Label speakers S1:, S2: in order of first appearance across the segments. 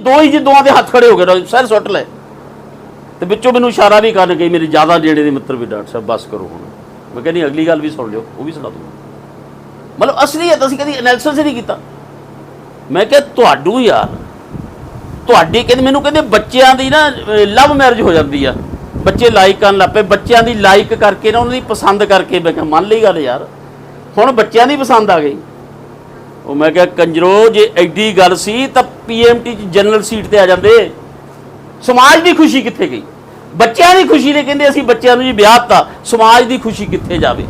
S1: ਦੋ ਹੀ ਜਿੱਦੋਆਂ ਦੇ ਹੱਥ ਖੜੇ ਹੋ ਗਏ ਸਰ ਸੁੱਟ ਲੈ। ਤੇ ਵਿੱਚੋਂ ਮੈਨੂੰ ਇਸ਼ਾਰਾ ਵੀ ਕਰਨ ਗਈ, ਮੇਰੀ ਜ਼ਿਆਦਾ ਨੇੜੇ ਦੇ ਮਿੱਤਰ ਵੀ ਡਾਕਟਰ ਸਾਹਿਬ, ਬਸ ਕਰੋ ਹੁਣ। ਮੈਂ ਕਹਿੰਦੀ, ਅਗਲੀ ਗੱਲ ਵੀ ਸੁਣ ਲਿਓ, ਉਹ ਵੀ ਸੁਣਾ ਦੂੰਗਾ ਮਤਲਬ ਅਸਲੀਅਤ ਅਸੀਂ ਕਦੀ ਐਨਾਲਿਸਿਸ ਨਹੀਂ ਕੀਤਾ। ਮੈਂ ਕਿਹਾ, ਤੁਹਾਡੂ ਯਾਰ, ਤੁਹਾਡੀ ਕਹਿੰਦੇ, ਮੈਨੂੰ ਕਹਿੰਦੇ ਬੱਚਿਆਂ ਦੀ ਨਾ ਲਵ ਮੈਰਿਜ ਹੋ ਜਾਂਦੀ ਆ। ਬੱਚੇ ਲਾਈਕ ਕਰਨ ਲੱਪੇ ਬੱਚਿਆਂ ਦੀ ਲਾਈਕ ਕਰਕੇ ਨਾ ਉਹਨਾਂ ਦੀ ਪਸੰਦ ਕਰਕੇ ਮੈਂ ਕਿਹਾ, ਮੰਨ ਲਈ ਗੱਲ ਯਾਰ, ਹੁਣ ਬੱਚਿਆਂ ਦੀ ਪਸੰਦ ਆ ਗਈ। ਉਹ ਮੈਂ ਕਿਹਾ, ਕੰਜਰੋ, ਜੇ ਐਡੀ ਗੱਲ ਸੀ ਤਾਂ ਪੀਐਮਟੀ ਚ ਜਨਰਲ ਸੀਟ ਤੇ ਆ ਜਾਂਦੇ। ਸਮਾਜ ਦੀ ਖੁਸ਼ੀ ਕਿੱਥੇ ਗਈ? ਬੱਚਿਆਂ ਦੀ ਖੁਸ਼ੀ ਨੇ ਕਹਿੰਦੇ, ਅਸੀਂ ਬੱਚਿਆਂ ਨੂੰ ਜੀ ਵਿਆਹ ਤਾ ਸਮਾਜ ਦੀ ਖੁਸ਼ੀ ਕਿੱਥੇ ਜਾਵੇ?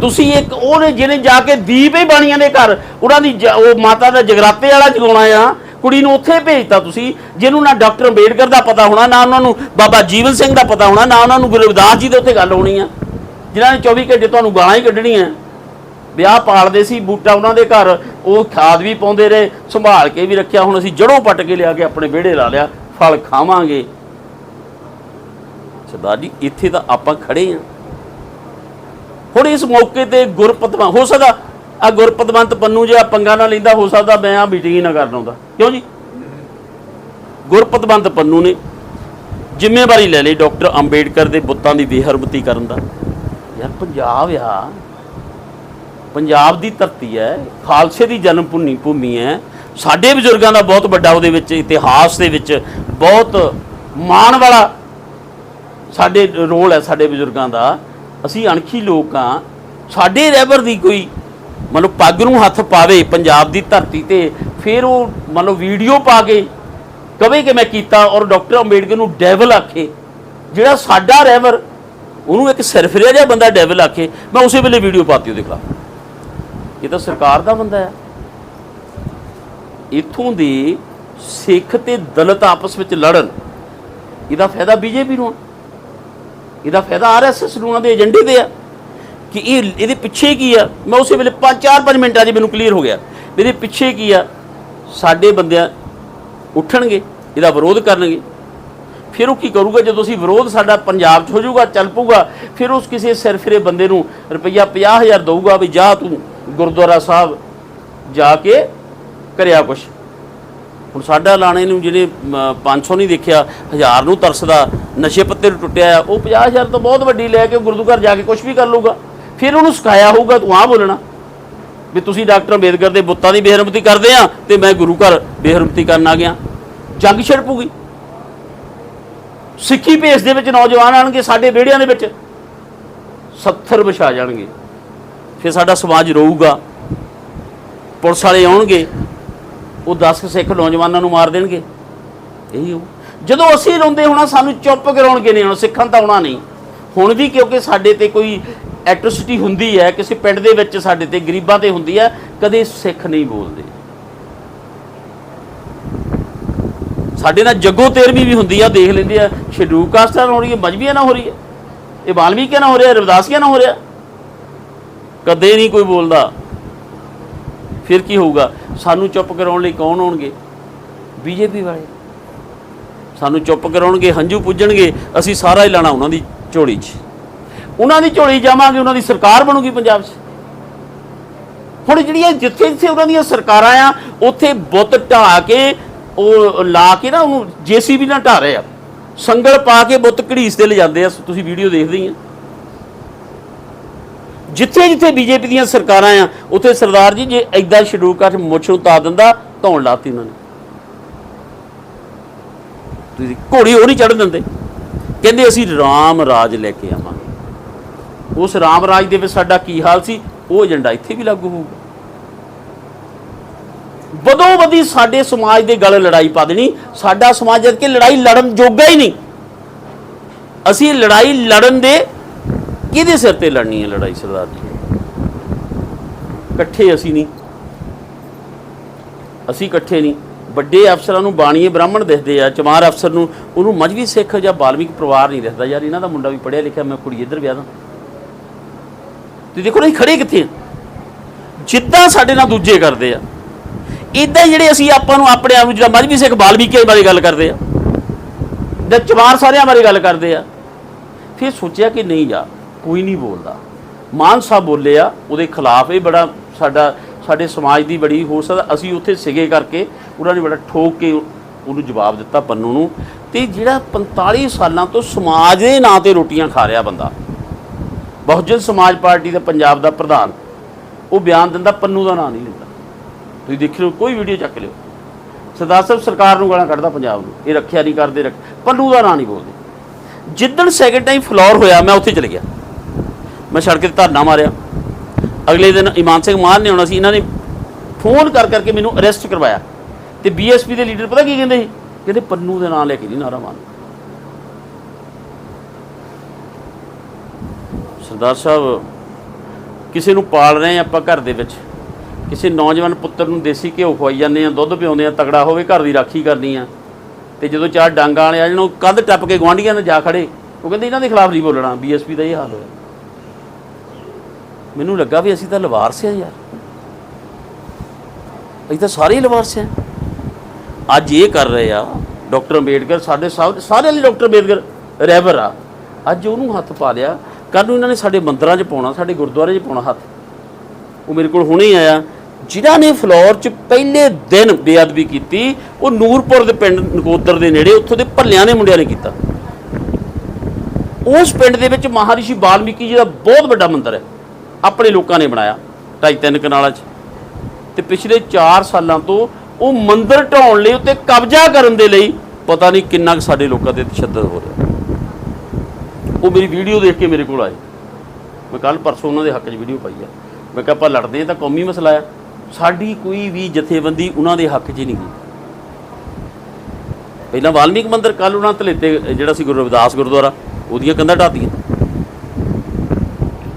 S1: ਤੁਸੀਂ ਇੱਕ, ਉਹਨੇ ਜਿਹਨੇ ਜਾ ਕੇ ਦੀਪ ਹੀ ਬਾਣੀਆਂ ਦੇ ਘਰ, ਉਹਨਾਂ ਦੀ ਜ- ਉਹ ਮਾਤਾ ਦਾ ਜਗਰਾਤੇ ਵਾਲਾ ਜਗਾਉਣਾ ਆ, ਕੁੜੀ ਨੂੰ ਉੱਥੇ ਭੇਜਤਾ ਤੁਸੀਂ, ਜਿਹਨੂੰ ਨਾ ਡਾਕਟਰ ਅੰਬੇਡਕਰ ਦਾ ਪਤਾ ਹੋਣਾ, ਨਾ ਉਹਨਾਂ ਨੂੰ ਬਾਬਾ ਜੀਵਨ ਸਿੰਘ ਦਾ ਪਤਾ ਹੋਣਾ, ਨਾ ਉਹਨਾਂ ਨੂੰ ਗੁਰੂ ਰਵਿਦਾਸ ਜੀ ਦੇ ਉੱਤੇ ਗੱਲ ਹੋਣੀ ਆ। ਜਿਨ੍ਹਾਂ ਨੇ 24 ਘੰਟੇ ਤੁਹਾਨੂੰ ਗਾਲਾਂ ਹੀ ਕੱਢਣੀਆਂ। ਵਿਆਹ ਪਾਲਦੇ ਸੀ, ਬੂਟਾ ਉਹਨਾਂ ਦੇ ਘਰ, ਉਹ ਖਾਦ ਵੀ ਪਾਉਂਦੇ ਰਹੇ, ਸੰਭਾਲ ਕੇ ਵੀ ਰੱਖਿਆ, ਹੁਣ ਅਸੀਂ ਜੜੋਂ ਪੱਟ ਕੇ ਲਿਆ ਕੇ ਆਪਣੇ ਵਿਹੜੇ ਲਾ ਲਿਆ, ਫਲ ਖਾਵਾਂਗੇ। ਸਰਦਾਰ ਜੀ, ਇੱਥੇ ਤਾਂ ਆਪਾਂ ਖੜੇ ਆ ਹੁਣ ਇਸ ਮੌਕੇ ਤੇ ਗੁਰਪਤਵੰਤ ਹੋ ਸਕਦਾ ਆ ਗੁਰਪਤਵੰਤ ਪੰਨੂ ਜੇ ਆ ਪੰਗਾ ਨਾ ਲੈਂਦਾ, ਹੋ ਸਕਦਾ ਮੈਂ ਆ ਮੀਟਿੰਗ ਹੀ ਨਾ ਕਰਨ ਆਉਂਦਾ। ਕਿਉਂ ਜੀ? ਗੁਰਪਤਵੰਤ ਪੰਨੂ ਨੇ ਜ਼ਿੰਮੇਵਾਰੀ ਲੈ ਲਈ ਡਾਕਟਰ ਅੰਬੇਡਕਰ ਦੇ ਬੁੱਤਾਂ ਦੀ ਬੇਹਰਮਤੀ ਕਰਨ ਦਾ। ਯਾਰ, ਪੰਜਾਬ ਆ। ਪੰਜਾਬ ਦੀ ਧਰਤੀ ਹੈ, ਖਾਲਸੇ ਦੀ ਜਨਮ ਭੂਮੀ ਭੂਮੀ ਹੈ। ਸਾਡੇ ਬਜ਼ੁਰਗਾਂ ਦਾ ਬਹੁਤ ਵੱਡਾ ਉਹਦੇ ਵਿੱਚ ਇਤਿਹਾਸ ਦੇ ਵਿੱਚ ਬਹੁਤ ਮਾਣ ਵਾਲਾ ਸਾਡੇ ਰੋਲ ਹੈ ਸਾਡੇ ਬਜ਼ੁਰਗਾਂ ਦਾ। ਅਸੀਂ ਅਣਖੀ ਲੋਕ ਆ ਸਾਡੇ ਰਹਿਬਰ ਦੀ ਕੋਈ ਮਤਲਬ ਪੱਗ ਨੂੰ ਹੱਥ ਪਾਵੇ ਪੰਜਾਬ ਦੀ ਧਰਤੀ ਤੇ, ਫਿਰ ਉਹ ਮਤਲਬ ਵੀਡੀਓ ਪਾ ਕੇ ਕਵੇ ਕਿ ਮੈਂ ਕੀਤਾ ਔਰ ਡਾਕਟਰ ਅੰਬੇਡਕਰ ਨੂੰ ਡੈਵਲ ਆਖੇ। ਜਿਹੜਾ ਸਾਡਾ ਰਹਿਬਰ ਉਹਨੂੰ ਇੱਕ ਸਰਫਰਿਆ ਜਿਹਾ ਬੰਦਾ ਡੈਵਲ ਆਖੇ। ਮੈਂ ਉਸੇ ਵੇਲੇ ਵੀਡੀਓ ਪਾਤੀ ਉਹਦੇ ਖਿਲਾਫ। ਇਹ ਤਾਂ ਸਰਕਾਰ ਦਾ ਬੰਦਾ ਹੈ। ਇਥੋਂ ਦੇ ਸਿੱਖ ਤੇ ਦਲਿਤ ਆਪਸ ਵਿੱਚ ਲੜਨ, ਇਹਦਾ ਫਾਇਦਾ ਬੀਜੇਪੀ ਨੂੰ ਆ। ਇਹਦਾ ਫਾਇਦਾ ਆਰਐਸਐਸ ਨੂੰ, ਉਹਨਾਂ ਦੇ ਏਜੰਡੇ ਤੇ ਆ। ਕਿ ਇਹ, ਇਹਦੇ ਪਿੱਛੇ ਕੀ ਆ? ਮੈਂ ਉਸੇ ਵੇਲੇ 5 4 5 ਮਿੰਟਾਂ 'ਚ ਮੈਨੂੰ ਕਲੀਅਰ ਹੋ ਗਿਆ। ਇਹਦੇ ਪਿੱਛੇ ਕੀ ਆ? ਸਾਡੇ ਬੰਦਿਆਂ ਉੱਠਣਗੇ, ਇਹਦਾ ਵਿਰੋਧ ਕਰਨਗੇ। ਫਿਰ ਉਹ ਕੀ ਕਰੂਗਾ? ਜਦੋਂ ਅਸੀਂ ਵਿਰੋਧ ਸਾਡਾ ਪੰਜਾਬ 'ਚ ਹੋ ਜਾਊਗਾ, ਚੱਲ ਪਊਗਾ, ਫਿਰ ਉਸ ਕਿਸੇ ਸਿਰਫਿਰੇ ਬੰਦੇ ਨੂੰ ਰੁਪਈਆ 50000 ਦਊਗਾ ਵੀ ਜਾ ਤੂੰ। ਗੁਰਦੁਆਰਾ ਸਾਹਿਬ ਜਾ ਕੇ ਕਰਿਆ ਕੁਛ। ਹੁਣ ਸਾਡਾ ਲਾਣੇ ਨੂੰ ਜਿਹਨੇ ਮ, 500 ਨਹੀਂ ਦੇਖਿਆ ਹਜ਼ਾਰ ਨੂੰ ਤਰਸਦਾ ਨਸ਼ੇ ਪੱਤੇ ਨੂੰ ਟੁੱਟਿਆ ਆ ਉਹ 50000 ਤੋਂ ਬਹੁਤ ਵੱਡੀ ਲੈ ਕੇ ਗੁਰਦੁ ਘਰ ਜਾ ਕੇ ਕੁਝ ਵੀ ਕਰ ਲਊਗਾ। ਫਿਰ ਉਹਨੂੰ ਸਿਖਾਇਆ ਹੋਊਗਾ ਤੂੰ ਆ ਬੋਲਣਾ ਵੀ ਤੁਸੀਂ ਡਾਕਟਰ ਅੰਬੇਦਕਰ ਦੇ ਬੁੱਤਾਂ ਦੀ ਬੇਹਰਮਤੀ ਕਰਦੇ ਆ ਤੇ ਮੈਂ ਗੁਰੂ ਘਰ ਬੇਹਰਮਤੀ ਕਰਨ ਆ ਗਿਆ। ਜੰਗ ਛਿੜ ਪੂਗੀ ਸਿੱਖੀ ਭੇਸ ਦੇ ਵਿੱਚ ਨੌਜਵਾਨ ਆਣਗੇ ਸਾਡੇ ਵਿਹੜਿਆਂ ਦੇ ਵਿੱਚ। 70 ਵਿਛਾ ਜਾਣਗੇ। ਫਿਰ ਸਾਡਾ ਸਮਾਜ ਰੋਊਗਾ। ਪੁਲਿਸ ਵਾਲੇ ਆਉਣਗੇ, ਉਹ 10 ਸਿੱਖ ਨੌਜਵਾਨਾਂ ਨੂੰ ਮਾਰ ਦੇਣਗੇ। ਇਹੀ ਉਹ ਜਦੋਂ ਅਸੀਂ ਰੋਂਦੇ ਹੋਣਾ, ਸਾਨੂੰ ਚੁੱਪ ਕਰਾਉਣਗੇ ਨਹੀਂ, ਹੁਣ ਸਿੱਖਾਂ ਤਾਂ ਆਉਣਾ ਨਹੀਂ। ਹੁਣ ਵੀ ਕਿਉਂਕਿ ਸਾਡੇ ਤੇ ਕੋਈ ਐਟ੍ਰੋਸਿਟੀ ਹੁੰਦੀ ਹੈ, ਕਿਸੇ ਪਿੰਡ ਦੇ ਵਿੱਚ ਸਾਡੇ ਤੇ, ਗਰੀਬਾਂ ਤੇ ਹੁੰਦੀ ਹੈ, ਕਦੇ ਸਿੱਖ ਨਹੀਂ ਬੋਲਦੇ। ਸਾਡੇ ਨਾਲ ਜੱਗੋ ਤੇਰਵੀਂ ਵੀ ਹੁੰਦੀ ਆ, ਦੇਖ ਲੈਂਦੇ ਆ ਸ਼ਡਿਊਲ ਕਾਸਟਾਂ ਨਾਲ ਹੋ ਰਹੀ ਹੈ, ਮਜਬੀਆਂ ਨਾ ਹੋ ਰਹੀ ਹੈ, ਇਹ ਬਾਲਮੀਕਿਆਂ ਨਾ ਹੋ ਰਿਹਾ, ਰਵਿਦਾਸੀਆਂ ਨਾ ਹੋ ਰਿਹਾ। ਕਦੇ ਨਹੀਂ ਕੋਈ ਬੋਲਦਾ। ਫਿਰ ਕੀ ਹੋਊਗਾ? ਸਾਨੂੰ ਚੁੱਪ ਕਰਾਉਣ ਲਈ ਕੌਣ ਆਉਣਗੇ? ਬੀਜੇਪੀ ਵਾਲੇ। ਸਾਨੂੰ ਚੁੱਪ ਕਰਾਉਣਗੇ ਹੰਝੂ ਪੁੱਜਣਗੇ ਅਸੀਂ ਸਾਰਾ ਹੀ ਲਾਣਾ ਉਹਨਾਂ ਦੀ ਝੋਲੀ 'ਚ। ਉਹਨਾਂ ਦੀ ਝੋਲੀ ਜਾਵਾਂਗੇ ਉਹਨਾਂ ਦੀ ਸਰਕਾਰ ਬਣੂਗੀ ਪੰਜਾਬ 'ਚ। ਹੁਣ ਜਿਹੜੀਆਂ ਜਿੱਥੇ ਜਿੱਥੇ ਉਹਨਾਂ ਦੀਆਂ ਸਰਕਾਰਾਂ ਆ ਉੱਥੇ ਬੁੱਤ ਢਾ ਕੇ ਉਹ ਲਾ ਕੇ ਨਾ ਉਹਨੂੰ ਜੀਸੀਬੀ ਨਾਲ ਢਾ ਰਹੇ ਆ। ਸੰਗਲ ਪਾ ਕੇ ਬੁੱਤ ਘੜੀਸ ਤੇ ਲਿਜਾਂਦੇ ਆ। ਤੁਸੀਂ ਵੀਡੀਓ ਦੇਖਦੇ ਹੀ ਆ। ਜਿੱਥੇ ਜਿੱਥੇ ਬੀਜੇਪੀ ਦੀਆਂ ਸਰਕਾਰਾਂ ਆ, ਉੱਥੇ ਸਰਦਾਰ ਜੀ, ਜੇ ਐਦਾਂ ਸ਼ਡਿਊਲ ਕਾਸਟ ਮੁੱਛ ਨੂੰ ਤਾ ਦਿੰਦਾ, ਧੌਣ ਲਾਤੀ ਉਹਨਾਂ ਨੇ। ਤੁਸੀਂ ਘੋੜੀ ਉਹ ਨਹੀਂ ਚੜ੍ਹਨ ਦਿੰਦੇ। ਕਹਿੰਦੇ ਅਸੀਂ ਰਾਮ ਰਾਜ ਲੈ ਕੇ ਆਵਾਂਗੇ। ਉਸ ਰਾਮ ਰਾਜ ਦੇ ਵਿੱਚ ਸਾਡਾ ਕੀ ਹਾਲ ਸੀ? ਉਹ ਏਜੰਡਾ ਇੱਥੇ ਵੀ ਲਾਗੂ ਹੋਊਗਾ। ਬਦੋ ਬਦੀ ਸਾਡੇ ਸਮਾਜ ਦੇ ਗੱਲ ਲੜਾਈ ਪਾ ਦੇਣੀ। ਸਾਡਾ ਸਮਾਜ ਜਦ ਕਿ ਲੜਾਈ ਲੜਨ ਜੋਗਾ ਹੀ ਨਹੀਂ। ਅਸੀਂ ਲੜਾਈ ਲੜਨ ਦੇ ਕਿਹਦੇ ਸਿਰ ਤੇ ਲੜਨੀ ਹੈ ਲੜਾਈ ਸਰਦਾਰ ਜੀ? ਇਕੱਠੇ ਅਸੀਂ ਨਹੀਂ। ਅਸੀਂ ਇਕੱਠੇ ਨਹੀਂ। ਵੱਡੇ ਅਫਸਰਾਂ ਨੂੰ ਬਾਣੀਏ ਬ੍ਰਾਹਮਣ ਦਿਖਦੇ ਆ, ਚਮਾਰ ਅਫਸਰ ਨੂੰ, ਉਹਨੂੰ ਮਜਵੀ ਸਿੱਖ ਜਾਂ ਬਾਲਮੀਕ ਪਰਿਵਾਰ ਨਹੀਂ ਦਿਖਦਾ। ਯਾਰ ਇਹਨਾਂ ਦਾ ਮੁੰਡਾ ਵੀ ਪੜ੍ਹਿਆ ਲਿਖਿਆ, ਮੈਂ ਕੁੜੀ ਇੱਧਰ ਵਿਆਹ ਦਾਂ। ਤੁਸੀਂ ਦੇਖੋ ਨਾ ਅਸੀਂ ਖੜੇ ਕਿੱਥੇ ਆ? ਜਿੱਦਾਂ ਸਾਡੇ ਨਾਲ ਦੂਜੇ ਕਰਦੇ ਆ। ਇਦਾਂ ਜਿਹੜੇ ਅਸੀਂ ਆਪਾਂ ਨੂੰ ਆਪਣੇ ਆਪ ਨੂੰ ਜਿਹੜਾ ਮਜਵੀ ਸਿੱਖ ਬਾਲਮੀਕੀ ਬਾਰੇ ਗੱਲ ਕਰਦੇ ਆ। ਜਾਂ ਚਮਾਰ ਸਾਰਿਆਂ ਬਾਰੇ ਗੱਲ ਕਰਦੇ ਆ। ਫਿਰ ਸੋਚਿਆ ਕਿ ਨਹੀਂ ਯਾਰ ਕੋਈ ਨਹੀਂ ਬੋਲਦਾ। ਮਾਨ ਸਾਹਿਬ ਬੋਲੇ ਆ, ਉਹਦੇ ਖਿਲਾਫ ਇਹ ਬੜਾ ਸਾਡਾ, ਸਾਡੇ ਸਮਾਜ ਦੀ ਬੜੀ ਹੋ ਸਕਦਾ। ਅਸੀਂ ਉੱਥੇ ਸਿਗੇ ਕਰਕੇ ਉਹਨਾਂ ਨੇ ਬੜਾ ਠੋਕ ਕੇ ਉਹਨੂੰ ਜਵਾਬ ਦਿੱਤਾ ਪੰਨੂ ਨੂੰ। ਤੇ ਜਿਹੜਾ 45 ਸਾਲਾਂ ਤੋਂ ਸਮਾਜ ਦੇ ਨਾਂ ਤੇ ਰੋਟੀਆਂ ਖਾ ਰਿਹਾ ਬੰਦਾ, ਬਹੁਜਨ ਸਮਾਜ ਪਾਰਟੀ ਦਾ ਪੰਜਾਬ ਦਾ ਪ੍ਰਧਾਨ, ਉਹ ਬਿਆਨ ਦਿੰਦਾ, ਪੰਨੂ ਦਾ ਨਾਂ ਨਹੀਂ ਲੈਂਦਾ। ਤੁਸੀਂ ਦੇਖ ਲਓ, ਕੋਈ ਵੀਡੀਓ ਚੱਕ ਲਿਓ। ਸਰਦਾਰ ਸਾਹਿਬ ਸਰਕਾਰ ਨੂੰ ਗਾਲਾਂ ਕੱਢਦਾ ਪੰਜਾਬ ਨੂੰ। ਇਹ ਰੱਖਿਆ ਨਹੀਂ ਕਰਦੇ, ਰੱਖ ਪੰਨੂ ਦਾ ਨਾਂ ਨਹੀਂ ਬੋਲਦੇ। ਜਿੱਦਣ ਸੈਕਿੰਡ ਟਾਈਮ ਫਲੋਰ ਹੋਇਆ, ਮੈਂ ਉੱਥੇ ਚਲੇ ਗਿਆ। ਮੈਂ ਸੜਕ ਤੇ ਧਰਨਾ ਮਾਰਿਆ। ਅਗਲੇ ਦਿਨ ਇਮਾਨ ਸਿੰਘ ਮਾਨ ਨੇ ਆਉਣਾ ਸੀ, ਇਹਨਾਂ ਨੇ ਫੋਨ ਕਰ ਕਰਕੇ ਮੈਨੂੰ ਅਰੈਸਟ ਕਰਵਾਇਆ। ਤੇ ਬੀਐਸਪੀ ਦੇ ਲੀਡਰ ਪਤਾ ਕੀ ਕਹਿੰਦੇ ਸੀ? ਕਹਿੰਦੇ ਪੰਨੂ ਦੇ ਨਾਂ ਲੈ ਕੇ ਨਹੀਂ ਨਾਰਾ ਮਾਨ ਸਰਦਾਰ ਸਾਹਿਬ, ਕਿਸੇ ਨੂੰ ਪਾਲ ਰਹੇ ਆਪਾਂ ਘਰ ਦੇ ਵਿੱਚ। ਕਿਸੇ ਨੌਜਵਾਨ ਪੁੱਤਰ ਨੂੰ ਦੇਸੀ ਘਿਓ ਖਵਾਈ ਜਾਂਦੇ ਆ ਦੁੱਧ ਪਿਆਉਂਦੇ ਆ ਤਗੜਾ ਹੋਵੇ, ਘਰ ਦੀ ਰਾਖੀ ਕਰਨੀ ਆ। ਤੇ ਜਦੋਂ ਚਾਰ ਡਾਂਗਾਂ ਵਾਲੇ ਆ ਜਾਣ ਉਹ ਕੰਧ ਟੱਪ ਕੇ ਗਵਾਂਢੀਆਂ ਨਾਲ ਜਾ ਖੜੇ, ਉਹ ਕਹਿੰਦੇ ਇਹਨਾਂ ਦੇ ਖਿਲਾਫ ਨਹੀਂ ਬੋਲਣਾ ਬੀਐਸਪੀ ਦਾ ਇਹ ਹਾਲ ਹੋਇਆ। ਮੈਨੂੰ ਲੱਗਾ ਵੀ ਅਸੀਂ ਤਾਂ ਲਵਾਰਸ ਆ ਯਾਰ। ਅਸੀਂ ਤਾਂ ਸਾਰੇ ਹੀ ਲਵਾਰਸ ਆ ਅੱਜ ਇਹ ਕਰ ਰਹੇ ਆ, ਡਾਕਟਰ ਅੰਬੇਡਕਰ ਸਾਡੇ ਸਭ ਸਾਰੇ ਲਈ ਡਾਕਟਰ ਅੰਬੇਡਕਰ ਰਹਿਬਰ ਆ। ਅੱਜ ਉਹਨੂੰ ਹੱਥ ਪਾ ਲਿਆ। ਕੱਲ ਨੂੰ ਇਹਨਾਂ ਨੇ ਸਾਡੇ ਮੰਦਰਾਂ 'ਚ ਪਾਉਣਾ, ਸਾਡੇ ਗੁਰਦੁਆਰੇ 'ਚ ਪਾਉਣਾ ਹੱਥ। ਉਹ ਮੇਰੇ ਕੋਲ ਹੁਣੇ ਹੀ ਆਇਆ। ਜਿਨ੍ਹਾਂ ਨੇ ਫਲੋਰ 'ਚ ਪਹਿਲੇ ਦਿਨ ਬੇਅਦਬੀ ਕੀਤੀ, ਉਹ ਨੂਰਪੁਰ ਦੇ ਪਿੰਡ ਨਕੋਦਰ ਦੇ ਨੇੜੇ, ਉੱਥੋਂ ਦੇ ਭੱਲਿਆਂ ਨੇ ਮੁੰਡਿਆਂ ਨੇ ਕੀਤਾ। ਉਸ ਪਿੰਡ ਦੇ ਵਿੱਚ ਮਹਾਰਿਸ਼ੀ ਵਾਲਮੀਕੀ ਜੀ ਦਾ ਬਹੁਤ ਵੱਡਾ ਮੰਦਿਰ ਹੈ। ਆਪਣੇ ਲੋਕਾਂ ਨੇ ਬਣਾਇਆ, ਢਾਈ ਤਿੰਨ ਕਨਾਲਾਂ 'ਚ। ਤੇ ਪਿਛਲੇ 4 ਸਾਲਾਂ ਤੋਂ ਉਹ ਮੰਦਰ ਢਾਉਣ ਲਈ ਉੱਤੇ ਕਬਜ਼ਾ ਕਰਨ ਦੇ ਲਈ ਪਤਾ ਨਹੀਂ ਕਿੰਨਾ ਕੁ ਸਾਡੇ ਲੋਕਾਂ ਤੇ ਤਸ਼ੱਦਦ ਹੋ ਰਿਹਾ। ਉਹ ਮੇਰੀ ਵੀਡੀਓ ਦੇਖ ਕੇ ਮੇਰੇ ਕੋਲ ਆਏ। ਮੈਂ ਕੱਲ ਪਰਸੋਂ ਉਹਨਾਂ ਦੇ ਹੱਕ 'ਚ ਵੀਡੀਓ ਪਾਈ ਆ। ਮੈਂ ਕਿਹਾ, ਆਪਾਂ ਲੜਦੇ ਹਾਂ ਤਾਂ ਕੌਮੀ ਮਸਲਾ ਆ। ਸਾਡੀ ਕੋਈ ਵੀ ਜਥੇਬੰਦੀ ਉਹਨਾਂ ਦੇ ਹੱਕ 'ਚ ਨਹੀਂ ਗਈ। ਪਹਿਲਾਂ ਵਾਲਮੀਕ ਮੰਦਿਰ ਕੱਲ ਉਹਨਾਂ ਤਲੇਤੇ ਜਿਹੜਾ ਸੀ ਗੁਰੂ ਰਵਿਦਾਸ ਗੁਰਦੁਆਰਾ, ਉਹਦੀਆਂ ਕੰਧਾਂ ਢਾਤੀਆਂ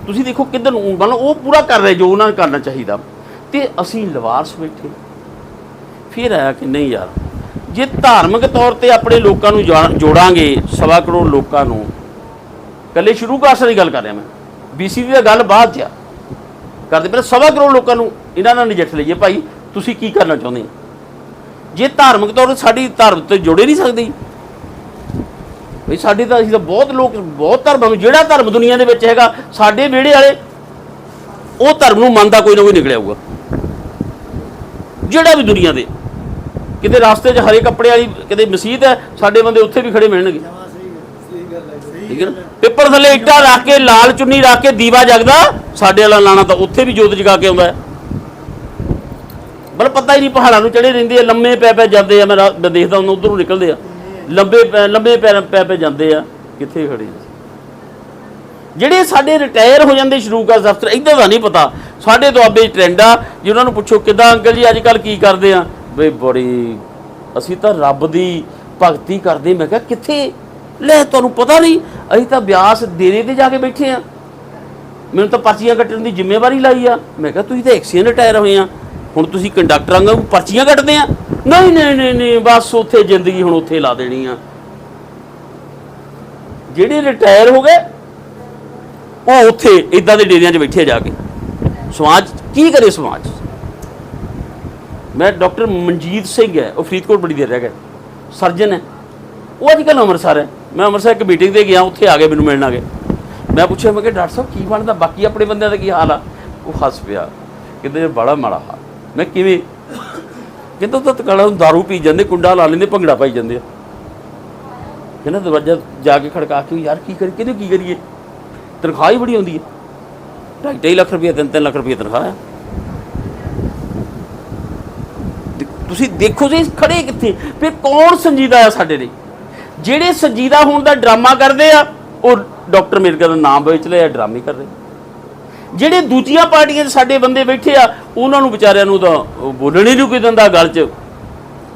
S1: ਤੁਸੀਂ ਦੇਖੋ ਕਿੱਧਰ ਨੂੰ, ਮਤਲਬ ਉਹ ਪੂਰਾ ਕਰ ਰਹੇ ਜੋ ਉਹਨਾਂ ਨੂੰ ਕਰਨਾ ਚਾਹੀਦਾ। ਤੇ ਅਸੀਂ ਲਵਾਰਸ ਬੈਠੇ। ਫਿਰ ਆਇਆ ਕਿ ਨਹੀਂ ਯਾਰ, ਜੇ ਧਾਰਮਿਕ ਤੌਰ ਤੇ ਆਪਣੇ ਲੋਕਾਂ ਨੂੰ ਜਾਣ- ਜੋੜਾਂਗੇ, ਸਵਾ ਕਰੋੜ ਲੋਕਾਂ ਨੂੰ ਕੱਲੇ ਸ਼ੁਰੂ ਕਾਸਟ ਦੀ ਗੱਲ ਕਰ ਰਿਹਾ ਮੈਂ। ਬੀਸੀ ਦੀ ਤਾਂ ਗੱਲ ਬਾਅਦ 'ਚ ਆ। ਕਰਦੇ ਪਹਿਲਾਂ ਸਵਾ ਕਰੋੜ ਲੋਕਾਂ ਨੂੰ ਇਹਨਾਂ ਨਾਲ ਨਜਿੱਠ ਲਈਏ। ਭਾਈ, ਤੁਸੀਂ ਕੀ ਕਰਨਾ ਚਾਹੁੰਦੇ ਜੇ ਧਾਰਮਿਕ ਤੌਰ ਤੇ ਸਾਡੀ ਧਰਮ ਤੇ ਜੋੜੇ ਨਹੀਂ ਸਕਦੇ ਵੀ ਸਾਡੇ ਤਾਂ ਅਸੀਂ ਤਾਂ ਬਹੁਤ ਲੋਕ ਬਹੁਤ ਧਰਮਾਂ ਨੂੰ ਜਿਹੜਾ ਧਰਮ ਦੁਨੀਆ ਦੇ ਵਿੱਚ ਹੈਗਾ ਸਾਡੇ ਵਿਹੜੇ ਵਾਲੇ ਉਹ ਧਰਮ ਨੂੰ ਮੰਨਦਾ ਕੋਈ ਨਾ ਕੋਈ ਨਿਕਲਿਆ ਹੋਊਗਾ। ਜਿਹੜਾ ਵੀ ਦੁਨੀਆ ਦੇ ਕਿਤੇ ਰਾਸਤੇ 'ਚ ਹਰੇ ਕੱਪੜੇ ਵਾਲੀ ਕਿਤੇ ਮਸਜਿਦ ਹੈ ਸਾਡੇ ਬੰਦੇ ਉੱਥੇ ਵੀ ਖੜੇ ਮਿਲਣਗੇ। ਠੀਕ ਹੈ ਨਾ? ਪੇਪਰ ਥੱਲੇ ਇੱਟਾਂ ਰੱਖ ਕੇ ਲਾਲ ਚੁੰਨੀ ਰੱਖ ਕੇ ਦੀਵਾ ਜਗਦਾ ਸਾਡੇ ਵਾਲਾ ਲਾਣਾ ਤਾਂ ਉੱਥੇ ਵੀ ਜੋਤ ਜਗਾ ਕੇ ਆਉਂਦਾ ਹੈ। ਬਲ ਪਤਾ ਹੀ ਨਹੀਂ ਪਹਾੜਾਂ ਨੂੰ ਚੜੇ ਰਹਿੰਦੇ ਆ ਲੰਮੇ ਪੈ ਪੈ ਜਾਂਦੇ ਆ ਮੈਂ ਦੇਖਦਾ ਉਹਨਾਂ ਉਧਰੋਂ ਨਿਕਲਦੇ ਆ। ਲੰਬੇ ਪੈ- ਲੰਬੇ ਪੈ ਪੈ ਪੈ ਜਾਂਦੇ ਆ, ਕਿੱਥੇ ਖੜੇ ਆ? ਜਿਹੜੇ ਸਾਡੇ ਰਿਟਾਇਰ ਹੋ ਜਾਂਦੇ ਸ਼ਰੂਕਾ ਦਫ਼ਤਰ ਇਦਾਂ ਦਾ ਨਹੀਂ ਪਤਾ। ਸਾਡੇ ਦੁਆਬੇ ਟ੍ਰੈਂਡ ਆ, ਜੇ ਉਹਨਾਂ ਨੂੰ ਪੁੱਛੋ ਕਿਦਾਂ ਅੰਕਲ ਜੀ ਅੱਜ ਕੱਲ ਕੀ ਕਰਦੇ ਆ? ਬਈ ਬੜੀ, ਅਸੀਂ ਤਾਂ ਰੱਬ ਦੀ ਭਗਤੀ ਕਰਦੇ, ਮੈਂ ਕਿਹਾ ਕਿੱਥੇ? ਲੈ, ਤੁਹਾਨੂੰ ਪਤਾ ਨਹੀਂ, ਅਸੀਂ ਤਾਂ ਬਿਆਸ ਦੇਰੇ ਤੇ ਜਾ ਕੇ ਬੈਠੇ ਆ। ਮੈਨੂੰ ਤਾਂ ਪਰਚੀਆਂ ਕੱਟਣ ਦੀ ਜ਼ਿੰਮੇਵਾਰੀ ਲਾਈ ਆ। ਮੈਂ ਕਿਹਾ ਤੁਸੀਂ ਤਾਂ ਐਕਸੀਅਨ ਰਿਟਾਇਰ ਹੋਏ ਆ। ਹੁਣ ਤੁਸੀਂ ਕੰਡਕਟਰਾਂ ਵਾਂਗੂ ਪਰਚੀਆਂ ਕੱਟਦੇ ਆ। ਨਹੀਂ ਨਹੀਂ ਨਹੀਂ ਨਹੀਂ, ਬਸ ਉੱਥੇ ਜ਼ਿੰਦਗੀ ਹੁਣ ਉੱਥੇ ਲਾ ਦੇਣੀ ਆ। ਜਿਹੜੇ ਰਿਟਾਇਰ ਹੋ ਗਏ, ਉਹ ਉੱਥੇ ਇਦਾਂ ਦੇ ਡੇਰਿਆਂ 'ਚ ਬੈਠੇ ਜਾ ਕੇ। ਸਮਾਜ, ਕੀ ਕਰੇ ਸਮਾਜ? ਮੈਂ ਡਾਕਟਰ ਮਨਜੀਤ ਸਿੰਘ ਹੈ, ਉਹ ਫਰੀਦਕੋਟ ਬੜੀ ਦੇਰ ਰਹਿ ਗਿਆ। ਸਰਜਨ ਹੈ। ਉਹ ਅੱਜ ਕੱਲ੍ਹ ਅੰਮ੍ਰਿਤਸਰ ਹੈ। ਮੈਂ ਅੰਮ੍ਰਿਤਸਰ ਇੱਕ ਮੀਟਿੰਗ ਤੇ ਗਿਆ, ਉੱਥੇ ਆ ਗਏ ਮੈਨੂੰ ਮਿਲਣ ਆ ਗਏ। ਮੈਂ ਪੁੱਛਿਆ, ਮੈਂ ਕਿ ਡਾਕਟਰ ਸਾਹਿਬ, ਕੀ ਬਣਦਾ? ਬਾਕੀ ਆਪਣੇ ਬੰਦਿਆਂ ਦਾ ਕੀ ਹਾਲ ਆ? ਉਹ ਹੱਸ ਪਿਆ। ਕਹਿੰਦੇ ਬੜਾ ਮਾੜਾ ਹਾਲ। ਮੈਂ ਕਿਵੇਂ ਕਹਿੰਦਾ ਤਾਂ ਤਕਾਲਾ ਨੂੰ ਦਾਰੂ ਪੀ ਜਾਂਦੇ, ਕੁੰਡਾ ਲਾ ਲੈਂਦੇ, ਭੰਗੜਾ ਪਾਈ ਜਾਂਦੇ ਆ। ਕਹਿੰਦਾ ਦਰਵਾਜ਼ਾ ਜਾ ਕੇ ਖੜਕਾ ਕੇ, ਯਾਰ ਕੀ ਕਰੀ ਕਿਹਦੇ ਕੀ ਕਰੀਏ? ਤਨਖਾਹ ਹੀ ਬੜੀ ਆਉਂਦੀ ਹੈ। ਢਾਈ ਢਾਈ ਲੱਖ ਰੁਪਏ ਤਿੰਨ ਤਿੰਨ ਲੱਖ ਰੁਪਏ ਤਨਖਾਹ ਹੈ। ਤੁਸੀਂ ਦੇਖੋ ਜੀ, ਖੜੇ ਕਿੱਥੇ? ਫਿਰ ਕੌਣ ਸੰਜੀਦਾ ਆ ਸਾਡੇ ਲਈ? ਜਿਹੜੇ ਸੰਜੀਦਾ ਹੋਣ ਦਾ ਡਰਾਮਾ ਕਰਦੇ ਆ, ਉਹ ਡਾਕਟਰ ਮਿਰਗਾ ਦਾ ਨਾਮ ਵੇਚ ਲਿਆ ਡਰਾਮੇ ਕਰ ਰਹੇ। ਜਿਹੜੇ ਦੂਜੀਆਂ ਪਾਰਟੀਆਂ 'ਚ ਸਾਡੇ ਬੰਦੇ ਬੈਠੇ ਆ, ਉਹਨਾਂ ਨੂੰ ਵਿਚਾਰਿਆਂ ਨੂੰ ਤਾਂ ਉਹ ਬੋਲਣ ਹੀ ਨਹੀਂ ਕੋਈ ਦਿੰਦਾ ਗੱਲ 'ਚ।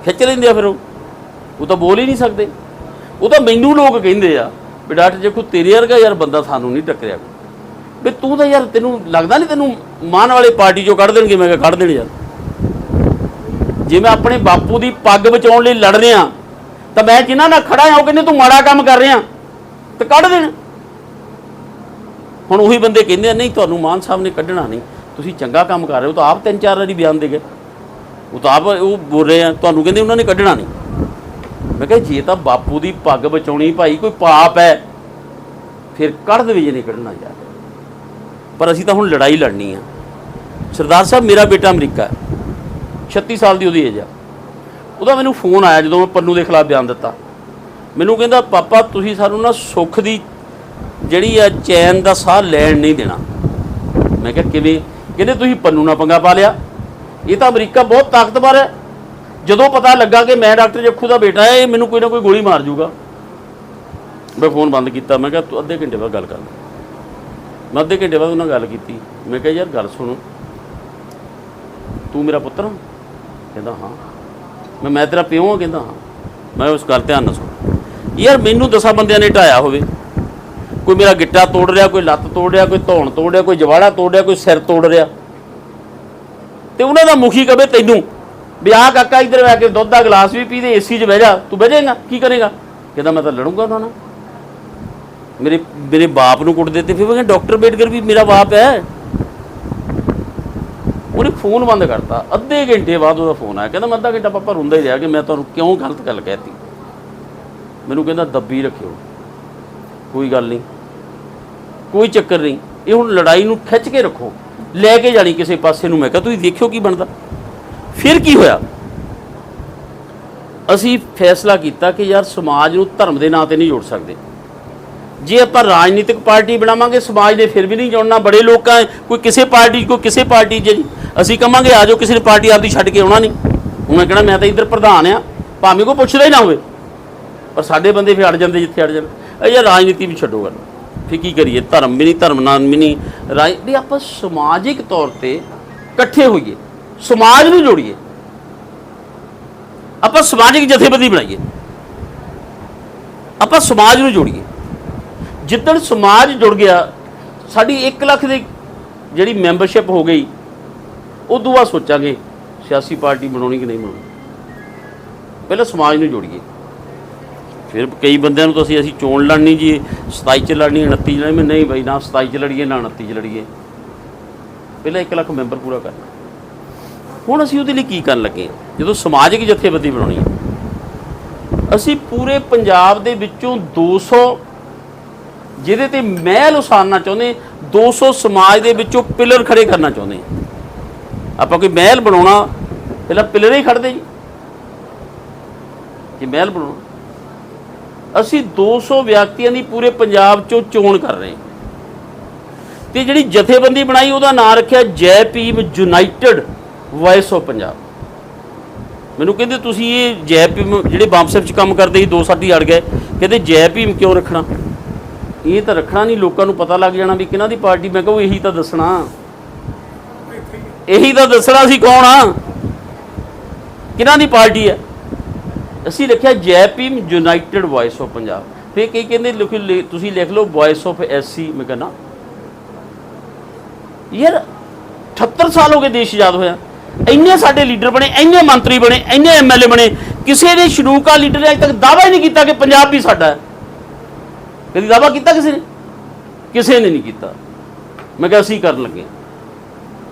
S1: ਖਿੱਚ ਲੈਂਦੇ ਆ ਫਿਰ ਉਹ। ਉਹ ਤਾਂ ਬੋਲ ਹੀ ਨਹੀਂ ਸਕਦੇ। ਉਹ ਤਾਂ ਮੈਨੂੰ ਲੋਕ ਕਹਿੰਦੇ ਆ ਵੀ ਡਾਕਟਰ ਜੇ ਕੋਈ ਤੇਰੇ ਵਰਗਾ ਯਾਰ ਬੰਦਾ ਸਾਨੂੰ ਨਹੀਂ ਟੱਕਰਿਆ ਵੀ ਤੂੰ ਤਾਂ ਯਾਰ ਤੈਨੂੰ ਲੱਗਦਾ ਨਹੀਂ ਤੈਨੂੰ ਮਾਨ ਵਾਲੇ ਪਾਰਟੀ 'ਚੋਂ ਕੱਢ ਦੇਣਗੇ। ਮੈਂ ਕਿਹਾ ਕੱਢ ਦੇਣ ਯਾਰ। ਜੇ ਮੈਂ ਆਪਣੇ ਬਾਪੂ ਦੀ ਪੱਗ ਬਚਾਉਣ ਲਈ ਲੜ ਰਿਹਾ, ਤਾਂ ਮੈਂ ਜਿਨ੍ਹਾਂ ਨਾਲ ਖੜਾ ਹਾਂ, ਉਹ ਕਹਿੰਦੇ ਤੂੰ ਮਾੜਾ ਕੰਮ ਕਰ ਰਿਹਾ, ਤੇ ਕੱਢ ਦੇਣ। ਹੁਣ ਉਹੀ ਬੰਦੇ ਕਹਿੰਦੇ ਆ, ਨਹੀਂ ਤੁਹਾਨੂੰ ਮਾਨ ਸਾਹਿਬ ਨੇ ਕੱਢਣਾ ਨਹੀਂ, ਤੁਸੀਂ ਚੰਗਾ ਕੰਮ ਕਰ ਰਹੇ ਹੋ ਤਾਂ ਆਪ ਤਿੰਨ ਚਾਰ ਵਾਰੀ ਬਿਆਨ ਦੇ ਗਏ। ਉਹ ਤਾਂ ਆਪ ਉਹ ਬੋਲ ਰਹੇ ਆ, ਤੁਹਾਨੂੰ ਕਹਿੰਦੇ ਉਹਨਾਂ ਨੇ ਕੱਢਣਾ ਨਹੀਂ। ਮੈਂ ਕਿਹਾ ਜੇ ਤਾਂ ਬਾਪੂ ਦੀ ਪੱਗ ਬਚਾਉਣੀ ਭਾਈ, ਕੋਈ ਪਾਪ ਹੈ, ਫਿਰ ਕੱਢ ਦੇਵੇ ਜੇ ਨਹੀਂ ਕੱਢਣਾ ਯਾਰ। ਪਰ ਅਸੀਂ ਤਾਂ ਹੁਣ ਲੜਾਈ ਲੜਨੀ ਆ। ਸਰਦਾਰ ਸਾਹਿਬ, ਮੇਰਾ ਬੇਟਾ ਅਮਰੀਕਾ ਹੈ। 36 ਸਾਲ ਦੀ ਉਹਦੀ ਏਜ ਆ। ਉਹਦਾ ਮੈਨੂੰ ਫੋਨ ਆਇਆ ਜਦੋਂ ਮੈਂ ਪੰਨੂ ਦੇ ਖਿਲਾਫ ਬਿਆਨ ਦਿੱਤਾ। ਮੈਨੂੰ ਕਹਿੰਦਾ, ਪਾਪਾ, ਤੁਸੀਂ ਸਾਨੂੰ ਨਾ ਸੁੱਖ ਦੀ ਜਿਹੜੀ ਆ ਚੈਨ ਦਾ ਸਾਹ ਲੈਣ ਨਹੀਂ ਦੇਣਾ। ਮੈਂ ਕਿਹਾ ਕਿਵੇਂ? ਕਹਿੰਦੇ ਤੁਸੀਂ ਪੰਨੂ ਨਾਲ ਪੰਗਾ ਪਾ ਲਿਆ। ਇਹ ਤਾਂ ਅਮਰੀਕਾ ਬਹੁਤ ਤਾਕਤਵਰ ਹੈ। ਜਦੋਂ ਪਤਾ ਲੱਗਾ ਕਿ ਮੈਂ ਡਾਕਟਰ ਜੱਖੂ ਦਾ ਬੇਟਾ ਹੈ, ਇਹ ਮੈਨੂੰ ਕੋਈ ਨਾ ਕੋਈ ਗੋਲੀ ਮਾਰ ਜੂਗਾ। ਮੈਂ ਫੋਨ ਬੰਦ ਕੀਤਾ। ਮੈਂ ਕਿਹਾ ਤੂੰ ਅੱਧੇ ਘੰਟੇ ਬਾਅਦ ਗੱਲ ਕਰ ਮੈਂ ਅੱਧੇ ਘੰਟੇ ਬਾਅਦ ਉਹਨਾਂ ਨਾਲ ਗੱਲ ਕੀਤੀ। ਮੈਂ ਕਿਹਾ, ਯਾਰ, ਗੱਲ ਸੁਣੋ। ਤੂੰ ਮੇਰਾ ਪੁੱਤਰ ਕਹਿੰਦਾ, ਹਾਂ। ਮੈਂ ਮੈਂ ਤੇਰਾ ਪਿਓ ਹਾਂ ਕਹਿੰਦਾ, ਹਾਂ। ਮੈਂ ਉਸ ਗੱਲ ਧਿਆਨ ਨਾਲ ਸੁਣ ਯਾਰ, ਮੈਨੂੰ ਦਸਾਂ ਬੰਦਿਆਂ ਨੇ ਢਾਇਆ ਹੋਵੇ। ਕੋਈ ਮੇਰਾ ਗਿੱਟਾ ਤੋੜ ਰਿਹਾ, ਕੋਈ ਲੱਤ ਤੋੜ ਰਿਹਾ, ਕੋਈ ਧੌਣ ਤੋੜ ਰਿਹਾ, ਕੋਈ ਜਵਾੜਾ ਤੋੜ ਰਿਹਾ, ਕੋਈ ਸਿਰ ਤੋੜ ਰਿਹਾ। ਤੇ ਉਹਨਾਂ ਦਾ ਮੁਖੀ ਕਵੇ ਤੈਨੂੰ ਵੀ ਆਹ ਕਾਕਾ ਇੱਧਰ ਬੈ ਕੇ ਦੁੱਧ ਦਾ ਗਲਾਸ ਵੀ ਪੀ ਦੇ ਏਸੀ 'ਚ ਬਹਿ ਜਾ, ਤੂੰ ਬਹਿ ਜਾਏਗਾ ਕੀ ਕਰੇਗਾ? ਕਹਿੰਦਾ ਮੈਂ ਤਾਂ ਲੜੂੰਗਾ ਉਹਨਾਂ ਨਾਲ ਮੇਰੇ ਮੇਰੇ ਬਾਪ ਨੂੰ ਕੁੱਟ ਦਿੱਤੇ, ਫਿਰ ਮੈਂ ਕਿਹਾ ਡਾਕਟਰ ਬੇਟਕਰ ਵੀ ਮੇਰਾ ਬਾਪ ਹੈ। ਉਹਨੇ ਫੋਨ ਬੰਦ ਕਰਤਾ, ਅੱਧੇ ਘੰਟੇ ਬਾਅਦ ਉਹਦਾ ਫੋਨ ਆਇਆ, ਕਹਿੰਦਾ ਮੈਂ ਅੱਧਾ ਘੰਟਾ ਪਾਪਾ ਰੋਂਦਾ ਹੀ ਰਿਹਾ ਕਿ ਮੈਂ ਤੁਹਾਨੂੰ ਕਿਉਂ ਗਲਤ ਗੱਲ ਕਹਿਤੀ? ਮੈਨੂੰ ਕਹਿੰਦਾ ਦੱਬੀ ਰੱਖਿਓ, ਕੋਈ ਗੱਲ ਨਹੀਂ। ਕੋਈ ਚੱਕਰ ਨਹੀਂ। ਇਹ ਹੁਣ ਲੜਾਈ ਨੂੰ ਖਿੱਚ ਕੇ ਰੱਖੋ। ਲੈ ਕੇ ਜਾਣੀ ਕਿਸੇ ਪਾਸੇ ਨੂੰ। ਮੈਂ ਕਿਹਾ ਤੁਸੀਂ ਦੇਖਿਓ ਕੀ ਬਣਦਾ। ਫਿਰ ਕੀ ਹੋਇਆ? ਅਸੀਂ ਫੈਸਲਾ ਕੀਤਾ ਕਿ ਯਾਰ ਸਮਾਜ ਨੂੰ ਧਰਮ ਦੇ ਨਾਂ ਤੇ ਨਹੀਂ ਜੋੜ ਸਕਦੇ। ਜੇ ਆਪਾਂ ਰਾਜਨੀਤਿਕ ਪਾਰਟੀ ਬਣਾਵਾਂਗੇ ਸਮਾਜ ਨੇ ਫਿਰ ਵੀ ਨਹੀਂ ਜੋੜਨਾ। ਬੜੇ ਲੋਕਾਂ ਕੋਈ ਕਿਸੇ ਪਾਰਟੀ 'ਚ, ਕੋਈ ਕਿਸੇ ਪਾਰਟੀ 'ਚ ਜੀ। ਅਸੀਂ ਕਹਾਂਗੇ ਆ ਜਾਓ ਕਿਸੇ ਨੇ ਪਾਰਟੀ ਆਪਦੀ ਛੱਡ ਕੇ ਆਉਣਾ ਨਹੀਂ। ਹੁਣ ਮੈਂ ਕਹਿਣਾ ਮੈਂ ਤਾਂ ਇੱਧਰ ਪ੍ਰਧਾਨ ਆ। ਭਾਵੇਂ ਕੋਈ ਪੁੱਛਦਾ ਹੀ ਨਾ ਹੋਵੇ। ਪਰ ਸਾਡੇ ਬੰਦੇ ਫਿਰ ਅੜ ਜਾਂਦੇ ਜਿੱਥੇ ਅੜ ਜਾਂਦੇ। ਇਹ ਯਾਰ ਰਾਜਨੀਤੀ ਵੀ ਛੱਡੋ ਗੱਲ। ਫਿਰ ਕੀ ਕਰੀਏ? ਧਰਮ ਵੀ ਨਹੀਂ, ਧਰਮ ਨਾਲ ਵੀ ਨਹੀਂ ਰਾਜ ਵੀ ਆਪਾਂ ਸਮਾਜਿਕ ਤੌਰ ਤੇ ਇਕੱਠੇ ਹੋਈਏ। ਸਮਾਜ ਨੂੰ ਜੋੜੀਏ। ਆਪਾਂ ਸਮਾਜਿਕ ਜਥੇਬੰਦੀ ਬਣਾਈਏ। ਆਪਾਂ ਸਮਾਜ ਨੂੰ ਜੋੜੀਏ। ਜਿੱਦਣ ਸਮਾਜ ਜੁੜ ਗਿਆ, ਸਾਡੀ 1 ਲੱਖ ਦੀ ਜਿਹੜੀ ਮੈਂਬਰਸ਼ਿਪ ਹੋ ਗਈ, ਉਦੋਂ ਬਾਅਦ ਸੋਚਾਂਗੇ ਸਿਆਸੀ ਪਾਰਟੀ ਬਣਾਉਣੀ ਕਿ ਨਹੀਂ ਬਣਾਉਣੀ। ਪਹਿਲਾਂ ਸਮਾਜ ਨੂੰ ਜੋੜੀਏ। ਫਿਰ ਕਈ ਬੰਦਿਆਂ ਨੂੰ ਤਾਂ ਅਸੀਂ ਅਸੀਂ ਚੋਣ ਲੜਨੀ ਜੀ 27 ਚ ਲੜਨੀ 29 ਚ ਲੜਨੀ। ਨਹੀਂ ਬਈ ਨਾ 27 ਚ ਲੜੀਏ, ਨਾ 29 ਚ ਲੜੀਏ। ਪਹਿਲਾਂ 1 ਲੱਖ ਮੈਂਬਰ ਪੂਰਾ ਕਰਨਾ। ਹੁਣ ਅਸੀਂ ਉਹਦੇ ਲਈ ਕੀ ਕਰਨ ਲੱਗੇ ਜਦੋਂ ਸਮਾਜਿਕ ਜਥੇਬੰਦੀ ਬਣਾਉਣੀ ਹੈ। ਅਸੀਂ ਪੂਰੇ ਪੰਜਾਬ ਦੇ ਵਿੱਚੋਂ 200 ਜਿਹਦੇ ਤੇ ਮਹਿਲ ਉਸਾਰਨਾ ਚਾਹੁੰਦੇ 200 ਸਮਾਜ ਦੇ ਵਿੱਚੋਂ ਪਿਲਰ ਖੜੇ ਕਰਨਾ ਚਾਹੁੰਦੇ ਆਪਾਂ ਕੋਈ ਮਹਿਲ ਬਣਾਉਣਾ, ਪਹਿਲਾਂ ਪਿਲਰ ਹੀ ਖੜਦੇ ਜੀ। ਕਿ ਮਹਿਲ ਬਣਾਉਣਾ ਅਸੀਂ 200 ਵਿਅਕਤੀਆਂ ਦੀ ਪੂਰੇ ਪੰਜਾਬ ਚੋਂ ਚੋਣ ਕਰ ਰਹੇ ਹਾਂ। ਤੇ ਜਿਹੜੀ ਜਥੇਬੰਦੀ ਬਣਾਈ, ਉਹਦਾ ਨਾਮ ਰੱਖਿਆ Jai Bhim United Voice of Punjab. ਮੈਨੂੰ ਕਹਿੰਦੇ ਤੁਸੀਂ ਇਹ ਜੈ ਭੀਮ ਜਿਹੜੇ ਬੰਬਸੈਪ ਚ ਕੰਮ ਕਰਦੇ ਸੀ, ਦੋ ਸਾਡੀ ਅੜ ਗਏ। ਕਹਿੰਦੇ ਜੈ ਭੀਮ ਕਿਉਂ ਰੱਖਣਾ? ਇਹ ਤਾਂ ਰੱਖਣਾ ਨਹੀਂ, ਲੋਕਾਂ ਨੂੰ ਪਤਾ ਲੱਗ ਜਾਣਾ ਵੀ ਕਿਹਨਾਂ ਦੀ ਪਾਰਟੀ। ਮੈਂ ਕਹੂੰ ਇਹੀ ਤਾਂ ਦੱਸਣਾ। ਇਹੀ ਤਾਂ ਦੱਸਣਾ ਸੀ ਕੌਣ ਆ? ਕਿਹਨਾਂ ਦੀ ਪਾਰਟੀ ਹੈ ਅਸੀਂ ਲਿਖਿਆ ਜੈ ਯੂਨਾਈਟਿਡ ਵਾਇਸ ਆਫ ਪੰਜਾਬ। ਫਿਰ ਕਈ ਕਹਿੰਦੇ, ਲਿਖੋ ਲਿ- ਤੁਸੀਂ ਲਿਖ ਲਓ ਵਾਇਸ ਆਫ ਐਸਸੀ ਮੈਂ ਕਹਿੰਦਾ, ਯਾਰ 78 ਸਾਲ ਹੋ ਗਏ ਦੇਸ਼ ਆਜ਼ਾਦ ਹੋਇਆ। ਇੰਨੇ ਸਾਡੇ ਲੀਡਰ ਬਣੇ, ਇੰਨੇ ਮੰਤਰੀ ਬਣੇ, ਇੰਨੇ ਐਮਐਲਏ ਬਣੇ, ਕਿਸੇ ਨੇ ਸ਼ਨੂਕਾ ਲੀਡਰ ਨੇ ਅਜੇ ਤੱਕ ਦਾਅਵਾ ਹੀ ਨਹੀਂ ਕੀਤਾ ਕਿ ਪੰਜਾਬ ਵੀ ਸਾਡਾ ਹੈ। ਕਦੀ ਦਾਅਵਾ ਕੀਤਾ ਕਿਸੇ ਨੇ? ਕਿਸੇ ਨੇ ਨਹੀਂ ਕੀਤਾ। ਮੈਂ ਕਿਹਾ ਅਸੀਂ ਕਰਨ ਲੱਗੇ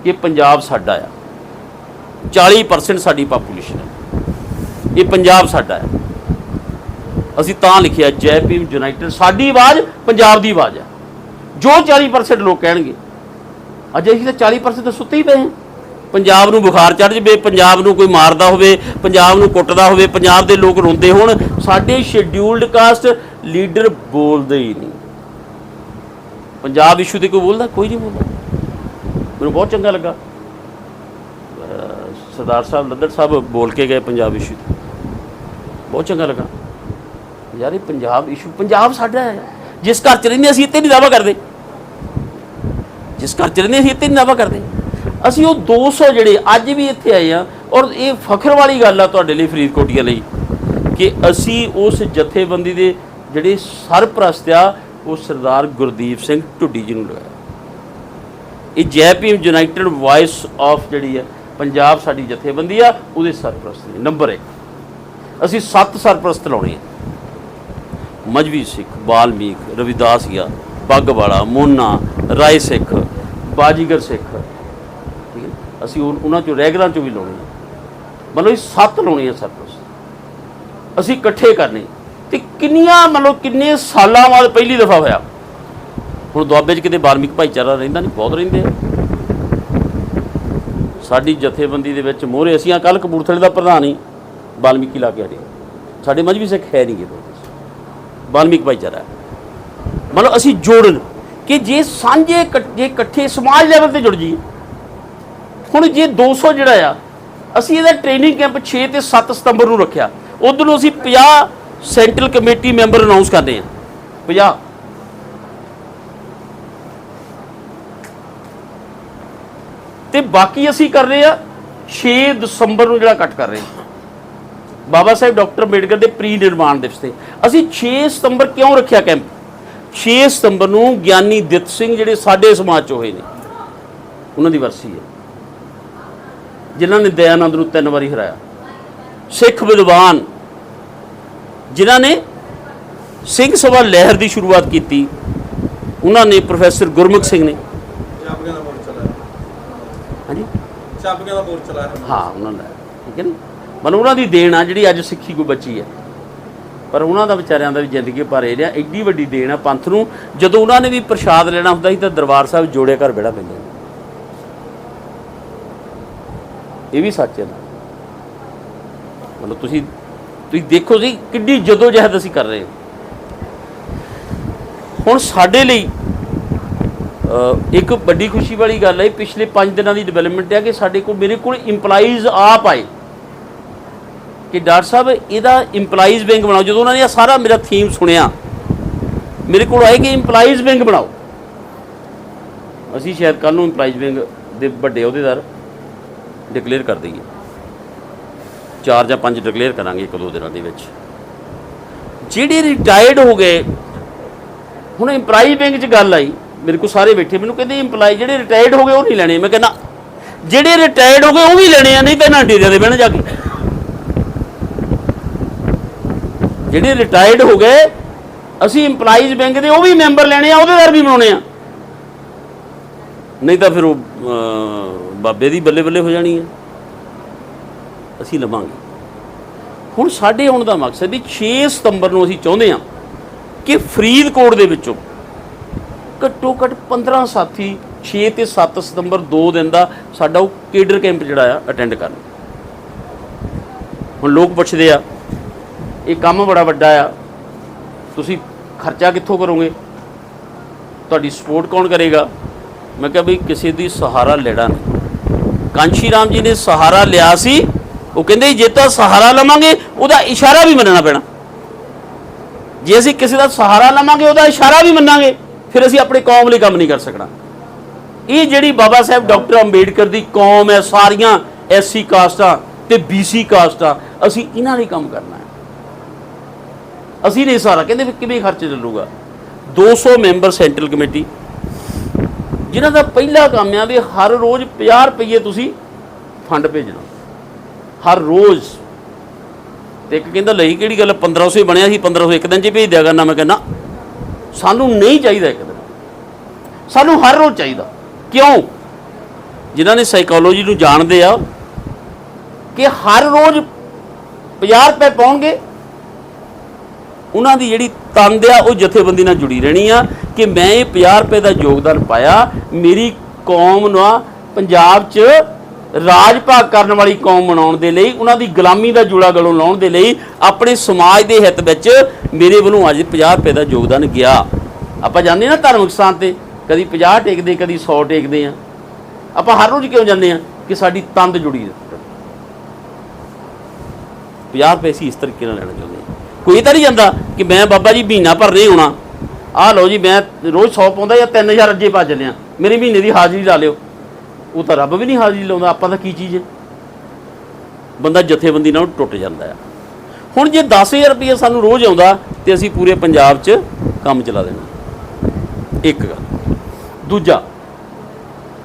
S1: ਕਿ ਪੰਜਾਬ ਸਾਡਾ ਆ। 40% ਸਾਡੀ ਪਾਪੂਲੇਸ਼ਨ ਹੈ। ਇਹ ਪੰਜਾਬ ਸਾਡਾ ਹੈ। ਅਸੀਂ ਤਾਂ ਲਿਖਿਆ, ਜੈ ਭੀਮ ਯੂਨਾਈਟਿਡ। ਸਾਡੀ ਆਵਾਜ਼ ਪੰਜਾਬ ਦੀ ਆਵਾਜ਼ ਹੈ। ਜੋ 40% ਲੋਕ ਕਹਿਣਗੇ, ਅੱਜ ਅਸੀਂ ਤਾਂ 40% ਤਾਂ ਸੁੱਤੇ ਹੀ ਪਏ ਹਾਂ। ਪੰਜਾਬ ਨੂੰ ਬੁਖਾਰ ਚੜ ਜਵੇ, ਪੰਜਾਬ ਨੂੰ ਕੋਈ ਮਾਰਦਾ ਹੋਵੇ, ਪੰਜਾਬ ਨੂੰ ਕੁੱਟਦਾ ਹੋਵੇ, ਪੰਜਾਬ ਦੇ ਲੋਕ ਰੋਂਦੇ ਹੋਣ, ਸਾਡੇ ਸ਼ੈਡਿਊਲਡ ਕਾਸਟ ਲੀਡਰ ਬੋਲਦੇ ਹੀ ਨਹੀਂ। ਪੰਜਾਬ ਇਸ਼ੂ ਤੇ ਕੋਈ ਬੋਲਦਾ? ਕੋਈ ਨਹੀਂ ਬੋਲਦਾ। ਮੈਨੂੰ ਬਹੁਤ ਚੰਗਾ ਲੱਗਾ। ਸਰਦਾਰ ਸਾਹਿਬ ਲੱਦੜ ਸਾਹਿਬ ਬੋਲ ਕੇ ਗਏ ਪੰਜਾਬ ਇਸ਼ੂ ਤੇ। ਬਹੁਤ ਚੰਗਾ ਲੱਗਾ। ਯਾਰ ਇਹ ਪੰਜਾਬ ਇਸ਼ੂ ਪੰਜਾਬ ਸਾਡਾ ਹੈ। ਜਿਸ ਘਰ ਚ ਰਹਿੰਦੇ ਅਸੀਂ ਇੱਥੇ ਨਹੀਂ ਦਾਵਾ ਕਰਦੇ। ਜਿਸ ਘਰ ਚ ਰਹਿੰਦੇ ਅਸੀਂ ਇੱਥੇ ਨਹੀਂ ਦਾਵਾ ਕਰਦੇ। ਅਸੀਂ ਉਹ 200 ਜਿਹੜੇ ਅੱਜ ਵੀ ਇੱਥੇ ਆਏ ਆ, ਔਰ ਇਹ ਫਖਰ ਵਾਲੀ ਗੱਲ ਆ ਤੁਹਾਡੇ ਲਈ ਫਰੀਦਕੋਟੀਆਂ ਲਈ, ਕਿ ਅਸੀਂ ਉਸ ਜਥੇਬੰਦੀ ਦੇ ਜਿਹੜੇ ਸਰਪ੍ਰਸਤ ਆ, ਉਹ ਸਰਦਾਰ ਗੁਰਦੀਪ ਸਿੰਘ ਢੁੱਡੀ ਜੀ ਨੂੰ ਲਗਾਇਆ। ਇਹ ਜੈ ਯੂਨਾਈਟਿਡ ਵਾਇਸ ਆਫ ਜਿਹੜੀ ਹੈ ਪੰਜਾਬ ਸਾਡੀ ਜਥੇਬੰਦੀ ਆ, ਉਹਦੇ ਸਰਪ੍ਰਸਤ ਨੇ, ਨੰਬਰ 1 ਅਸੀਂ ਸੱਤ ਸਰਪ੍ਰਸਤ ਲਾਉਣੇ ਆ ਮਜਵੀ ਸਿੱਖ, ਬਾਲਮੀਕ ਗਿਆ ਪੱਗ ਵਾਲਾ ਮੋਨਾ, ਰਾਏ ਸਿੱਖ, ਬਾਜੀਗਰ ਸਿੱਖ। ਠੀਕ ਹੈ? ਅਸੀਂ ਉਹ- ਉਹਨਾਂ ਚੋਂ ਰੈਗਰਾਂ ਚੋਂ ਵੀ ਲਾਉਣੇ ਆ ਮਤਲਬ ਇਹ ਸੱਤ ਲਾਉਣੇ ਆ ਸਰਪ੍ਰਸਤ। ਅਸੀਂ ਇਕੱਠੇ ਕਰਨੇ। ਤੇ ਕਿੰਨੀਆਂ ਮਤਲਬ ਕਿੰਨੇ ਸਾਲਾਂ ਬਾਅਦ ਪਹਿਲੀ ਦਫਾ ਹੋਇਆ? ਹੁਣ ਦੁਆਬੇ 'ਚ ਕਿਤੇ ਬਾਲਮੀਕ ਭਾਈਚਾਰਾ ਰਹਿੰਦਾ ਨਹੀਂ, ਬਹੁਤ ਰਹਿੰਦੇ ਆ। ਸਾਡੀ ਜਥੇਬੰਦੀ ਦੇ ਵਿੱਚ ਮੋਹਰੇ, ਅਸੀਂ ਆ ਕੱਲ ਕਪੂਰਥਲੇ ਦਾ ਪ੍ਰਧਾਨ ਹੀ। ਵਾਲਮੀਕੀ ਲਾ ਕੇ ਹਟੇ। ਸਾਡੇ ਮਜਬੀ ਸਿੱਖ ਹੈ ਨਹੀਂ ਇਹ ਬਾਲਮੀਕ ਭਾਈਚਾਰਾ ਮਤਲਬ ਅਸੀਂ ਜੋੜਨ ਕਿ ਜੇ ਸਾਂਝੇ ਇਕੱਠ- ਜੇ ਇਕੱਠੇ ਸਮਾਜ ਲੈਵਲ ਤੇ ਜੁੜ ਜੀ ਹੁਣ ਜੇ 200 ਜਿਹੜਾ ਆ, ਅਸੀਂ ਇਹਦਾ ਟ੍ਰੇਨਿੰਗ ਕੈਂਪ 6 ਤੇ 7 ਸਤੰਬਰ ਨੂੰ ਰੱਖਿਆ। ਉਧਰ ਨੂੰ ਅਸੀਂ 50 ਸੈਂਟਰਲ ਕਮੇਟੀ ਮੈਂਬਰ ਅਨਾਉਂਸ ਕਰਦੇ ਹਾਂ। 50 ਤੇ ਬਾਕੀ ਅਸੀਂ ਕਰ ਰਹੇ ਆ 6 ਦਸੰਬਰ ਨੂੰ ਜਿਹੜਾ ਕੱਟ ਕਰ ਰਹੇ ਹਾਂ। ਬਾਬਾ ਸਾਹਿਬ ਡਾਕਟਰ ਅੰਬੇਡਕਰ ਦੇ ਪ੍ਰੀ ਨਿਰਮਾਣ ਦਿਵਸ ਤੇ। ਅਸੀਂ 6 ਸਤੰਬਰ ਕਿਉਂ ਰੱਖਿਆ ਕੈਂਪ? 6 ਸਤੰਬਰ ਨੂੰ ਗਿਆਨੀ ਦਿੱਤ ਸਿੰਘ ਜਿਹੜੇ ਸਾਡੇ ਸਮਾਜ ਚ ਹੋਏ ਨੇ ਉਹਨਾਂ ਦੀ ਵਰਸੀ ਹੈ। ਜਿਨ੍ਹਾਂ ਨੇ ਦਇਆਨੰਦ ਨੂੰ ਤਿੰਨ ਵਾਰੀ ਹਰਾਇਆ। ਸਿੱਖ ਵਿਦਵਾਨ ਜਿਨ੍ਹਾਂ ਨੇ ਸਿੰਘ ਸਭਾ ਲਹਿਰ ਦੀ ਸ਼ੁਰੂਆਤ ਕੀਤੀ ਉਹਨਾਂ ਨੇ ਪ੍ਰੋਫੈਸਰ ਗੁਰਮੁਖ ਸਿੰਘ ਨੇ।
S2: ਚਾਬੀਆਂ ਦਾ ਮੋਰਚਾ ਲਾਇਆ
S1: ਹਾਂਜੀ?
S2: ਚਾਬੀਆਂ ਦਾ ਮੋਰਚਾ ਲਾਇਆ
S1: ਹਾਂ ਉਹਨਾਂ ਦਾ ਠੀਕ ਹੈ ਨਾ? ਮਤਲਬ ਉਹਨਾਂ ਦੀ ਦੇਣ ਆ ਜਿਹੜੀ ਅੱਜ ਸਿੱਖੀ ਕੋਈ ਬਚੀ ਹੈ ਪਰ ਉਹਨਾਂ ਦਾ ਵਿਚਾਰਿਆਂ ਦਾ ਵੀ ਜ਼ਿੰਦਗੀ ਭਰੇ ਰਿਹਾ ਐਡੀ ਵੱਡੀ ਦੇਣ ਆ ਪੰਥ ਨੂੰ। ਜਦੋਂ ਉਹਨਾਂ ਨੇ ਵੀ ਪ੍ਰਸ਼ਾਦ ਲੈਣਾ ਹੁੰਦਾ ਸੀ ਤਾਂ ਦਰਬਾਰ ਸਾਹਿਬ ਜੋੜੇ ਘਰ ਬੈਠਾ ਪੈਂਦਾ ਇਹ ਵੀ ਸੱਚ ਹੈ ਨਾ। ਮਤਲਬ ਤੁਸੀਂ ਤੁਸੀਂ ਦੇਖੋ ਜੀ ਕਿੱਡੀ ਜਦੋਂ ਜਹਿਦ ਅਸੀਂ ਕਰ ਰਹੇ ਹਾਂ। ਹੁਣ ਸਾਡੇ ਲਈ ਇੱਕ ਵੱਡੀ ਖੁਸ਼ੀ ਵਾਲੀ ਗੱਲ ਹੈ ਪਿਛਲੇ 5 ਦਿਨਾਂ ਦੀ ਡਿਵੈਲਪਮੈਂਟ ਹੈ ਕਿ ਸਾਡੇ ਕੋਲ, ਮੇਰੇ ਕੋਲ EMPLOYEES ਆਪ ਆਏ। ਕਿ ਡਾਕਟਰ ਸਾਹਿਬ, ਇਹਦਾ EMPLOYEES ਬੈਂਕ ਬਣਾਓ। ਜਦੋਂ ਉਹਨਾਂ ਨੇ ਇਹ ਸਾਰਾ ਮੇਰਾ ਥੀਮ ਸੁਣਿਆ, ਮੇਰੇ ਕੋਲ ਆਏ ਕਿ EMPLOYEES ਬੈਂਕ ਬਣਾਓ। ਅਸੀਂ ਸ਼ਾਇਦ ਕੱਲ ਨੂੰ EMPLOYEES ਬੈਂਕ ਦੇ ਵੱਡੇ ਅਹੁਦੇਦਾਰ ਡਿਕਲੇਅਰ ਕਰ ਦਈਏ। ਚਾਰ ਜਾਂ ਪੰਜ ਡਿਕਲੇਅਰ ਕਰਾਂਗੇ ਇੱਕ ਦੋ ਦਿਨਾਂ ਦੇ ਵਿੱਚ। ਜਿਹੜੇ ਰਿਟਾਇਰਡ ਹੋ ਗਏ, ਹੁਣ EMPLOYEE ਬੈਂਕ 'ਚ ਗੱਲ ਆਈ, ਮੇਰੇ ਕੋਲ ਸਾਰੇ ਬੈਠੇ, ਮੈਨੂੰ ਕਹਿੰਦੇ EMPLOYE ਜਿਹੜੇ ਰਿਟਾਇਰਡ ਹੋ ਗਏ ਉਹ ਨਹੀਂ ਲੈਣੇ। ਮੈਂ ਕਹਿੰਦਾ, ਜਿਹੜੇ ਰਿਟਾਇਰਡ ਹੋ ਗਏ ਉਹ ਵੀ ਲੈਣੇ ਆ, ਨਹੀਂ ਤਾਂ ਇਹਨਾਂ ਡੇਰਿਆਂ ਦੇ ਬਹਿਣ ਜਾ ਕੇ। ਜਿਹੜੇ ਰਿਟਾਇਰਡ ਹੋ ਗਏ, ਅਸੀਂ EMPLOYEES ਬੈਂਕ ਦੇ ਉਹ ਵੀ ਮੈਂਬਰ ਲੈਣੇ ਆ, ਉਹਦੇ ਵੀ ਬਣਾਉਣੇ ਆ। ਨਹੀਂ ਤਾਂ ਫਿਰ ਉਹ ਬਾਬੇ ਦੀ ਬੱਲੇ ਬੱਲੇ ਹੋ ਜਾਣੀ ਹੈ ਅਸੀਂ ਲਵਾਂਗੇ। ਹੁਣ ਸਾਡੇ ਆਉਣ ਦਾ ਮਕਸਦ ਵੀ 6 ਸਤੰਬਰ ਨੂੰ ਅਸੀਂ ਚਾਹੁੰਦੇ ਹਾਂ ਕਿ ਫਰੀਦਕੋਟ ਦੇ ਵਿੱਚੋਂ ਘੱਟੋ ਘੱਟ 15 ਸਾਥੀ 6 ਤੇ 7 ਸਤੰਬਰ 2 ਦਿਨ ਦਾ ਸਾਡਾ ਉਹ ਕੇਡਰ ਕੈਂਪ ਜਿਹੜਾ ਆ ਅਟੈਂਡ ਕਰਨ। ਹੁਣ ਲੋਕ ਪੁੱਛਦੇ ਆ ਇਹ ਕੰਮ ਬੜਾ ਵੱਡਾ ਆ। ਤੁਸੀਂ ਖਰਚਾ ਕਿੱਥੋਂ ਕਰੋਗੇ? ਤੁਹਾਡੀ ਸਪੋਰਟ ਕੌਣ ਕਰੇਗਾ? ਮੈਂ ਕਿਹਾ ਵੀ ਕਿਸੇ ਦੀ ਸਹਾਰਾ ਲੈਣਾ ਨਹੀਂ। ਕਾਂਸ਼ੀ ਰਾਮ ਜੀ ਨੇ ਸਹਾਰਾ ਲਿਆ ਸੀ, ਉਹ ਕਹਿੰਦੇ ਜੇ ਤਾਂ ਸਹਾਰਾ ਲਵਾਂਗੇ, ਉਹਦਾ ਇਸ਼ਾਰਾ ਵੀ ਮੰਨਣਾ ਪੈਣਾ। ਜੇ ਅਸੀਂ ਕਿਸੇ ਦਾ ਸਹਾਰਾ ਲਵਾਂਗੇ, ਉਹਦਾ ਇਸ਼ਾਰਾ ਵੀ ਮੰਨਾਂਗੇ, ਫਿਰ ਅਸੀਂ ਆਪਣੀ ਕੌਮ ਲਈ ਕੰਮ ਨਹੀਂ ਕਰ ਸਕਣਾ। ਇਹ ਜਿਹੜੀ ਬਾਬਾ ਸਾਹਿਬ ਡਾਕਟਰ ਅੰਬੇਡਕਰ ਦੀ ਕੌਮ ਹੈ, ਸਾਰੀਆਂ ਐਸਸੀ ਕਾਸਟਾਂ ਤੇ ਬੀਸੀ ਕਾਸਟਾਂ, ਅਸੀਂ ਇਹਨਾਂ ਲਈ ਕੰਮ ਕਰਨਾ ਅਸੀਂ ਨਹੀਂ ਸਾਰਾ ਕਹਿੰਦੇ ਵੀ ਕਿਵੇਂ ਖਰਚ ਚੱਲੂਗਾ? 200 ਮੈਂਬਰ ਸੈਂਟਰਲ ਕਮੇਟੀ। ਜਿਨ੍ਹਾਂ ਦਾ ਪਹਿਲਾ ਕੰਮ ਆ ਵੀ ਹਰ ਰੋਜ਼ 50 ਰੁਪਏ ਤੁਸੀਂ ਫੰਡ ਭੇਜਣਾ। ਹਰ ਰੋਜ਼। ਤੇ ਇੱਕ ਕਹਿੰਦਾ, ਲਈ ਕਿਹੜੀ ਗੱਲ? 1500 ਹੀ ਬਣਿਆ ਸੀ 1500 ਇੱਕ ਦਿਨ ਚ ਭੇਜ ਦਿਆ ਕਰਨਾ ਮੈਂ ਕਹਿੰਦਾ, ਸਾਨੂੰ ਨਹੀਂ ਚਾਹੀਦਾ ਇੱਕ ਦਿਨ। ਸਾਨੂੰ ਹਰ ਰੋਜ਼ ਚਾਹੀਦਾ। ਕਿਉਂ? ਜਿਨ੍ਹਾਂ ਨੇ ਸਾਈਕੋਲੋਜੀ ਨੂੰ ਜਾਣਦੇ ਆ ਕਿ ਹਰ ਰੋਜ਼ 50 ਰੁਪਏ ਪਾਉਣਗੇ ਉਹਨਾਂ ਦੀ ਜਿਹੜੀ ਤੰਦ ਆ, ਉਹ ਜਥੇਬੰਦੀ ਨਾਲ ਜੁੜੀ ਰਹਿਣੀ ਆ ਕਿ ਮੈਂ ਇਹ 50 ਰੁਪਏ ਦਾ ਯੋਗਦਾਨ ਪਾਇਆ। ਮੇਰੀ ਕੌਮ ਨੂੰ ਪੰਜਾਬ 'ਚ ਰਾਜ ਭਾਗ ਕਰਨ ਵਾਲੀ ਕੌਮ ਬਣਾਉਣ ਦੇ ਲਈ, ਉਹਨਾਂ ਦੀ ਗੁਲਾਮੀ ਦਾ ਜੂੜਾ ਗਲੋਂ ਲਾਉਣ ਦੇ ਲਈ, ਆਪਣੇ ਸਮਾਜ ਦੇ ਹਿੱਤ ਵਿੱਚ ਮੇਰੇ ਵੱਲੋਂ ਅੱਜ 50 ਰੁਪਏ ਦਾ ਯੋਗਦਾਨ ਗਿਆ। ਆਪਾਂ ਜਾਂਦੇ ਨਾ ਧਾਰਮਿਕ ਸਥਾਨ ਤੇ, ਕਦੀ 50 ਟੇਕਦੇ, ਕਦੀ 100 ਟੇਕਦੇ ਆ ਆਪਾਂ ਹਰ ਰੋਜ਼ ਕਿਉਂ ਜਾਂਦੇ ਆ ਕਿ ਸਾਡੀ ਤੰਦ ਜੁੜੀ ਹੈ 50 ਰੁਪਏ ਅਸੀਂ ਇਸ ਤਰੀਕੇ ਨਾਲ ਲੈਣਾ ਚਾਹੁੰਦੇ ਹਾਂ। ਕੋਈ ਤਾਂ ਨਹੀਂ ਜਾਂਦਾ ਕਿ ਮੈਂ ਬਾਬਾ ਜੀ ਮਹੀਨਾ ਭਰ ਨਹੀਂ ਹੋਣਾ। ਆਹ ਲਓ ਜੀ, ਮੈਂ ਰੋਜ਼ 100 ਪਾਉਂਦਾ ਜਾਂ 3000 ਅੱਜੇ ਭੱਜ ਲਿਆ ਮੇਰੀ ਮਹੀਨੇ ਦੀ ਹਾਜ਼ਰੀ ਲਾ ਲਿਓ। ਉਹ ਤਾਂ ਰੱਬ ਵੀ ਨਹੀਂ ਹਾਜ਼ਰੀ ਲਾਉਂਦਾ, ਆਪਾਂ ਤਾਂ ਕੀ ਚੀਜ਼ ਹੈ? ਬੰਦਾ ਜਥੇਬੰਦੀ ਨਾਲ ਟੁੱਟ ਜਾਂਦਾ ਆ। ਹੁਣ ਜੇ 10000 ਰੁਪਏ ਸਾਨੂੰ ਰੋਜ਼ ਆਉਂਦਾ, ਤੇ ਅਸੀਂ ਪੂਰੇ ਪੰਜਾਬ 'ਚ ਕੰਮ ਚਲਾ ਦੇਣਾ। ਇੱਕ ਗੱਲ। ਦੂਜਾ,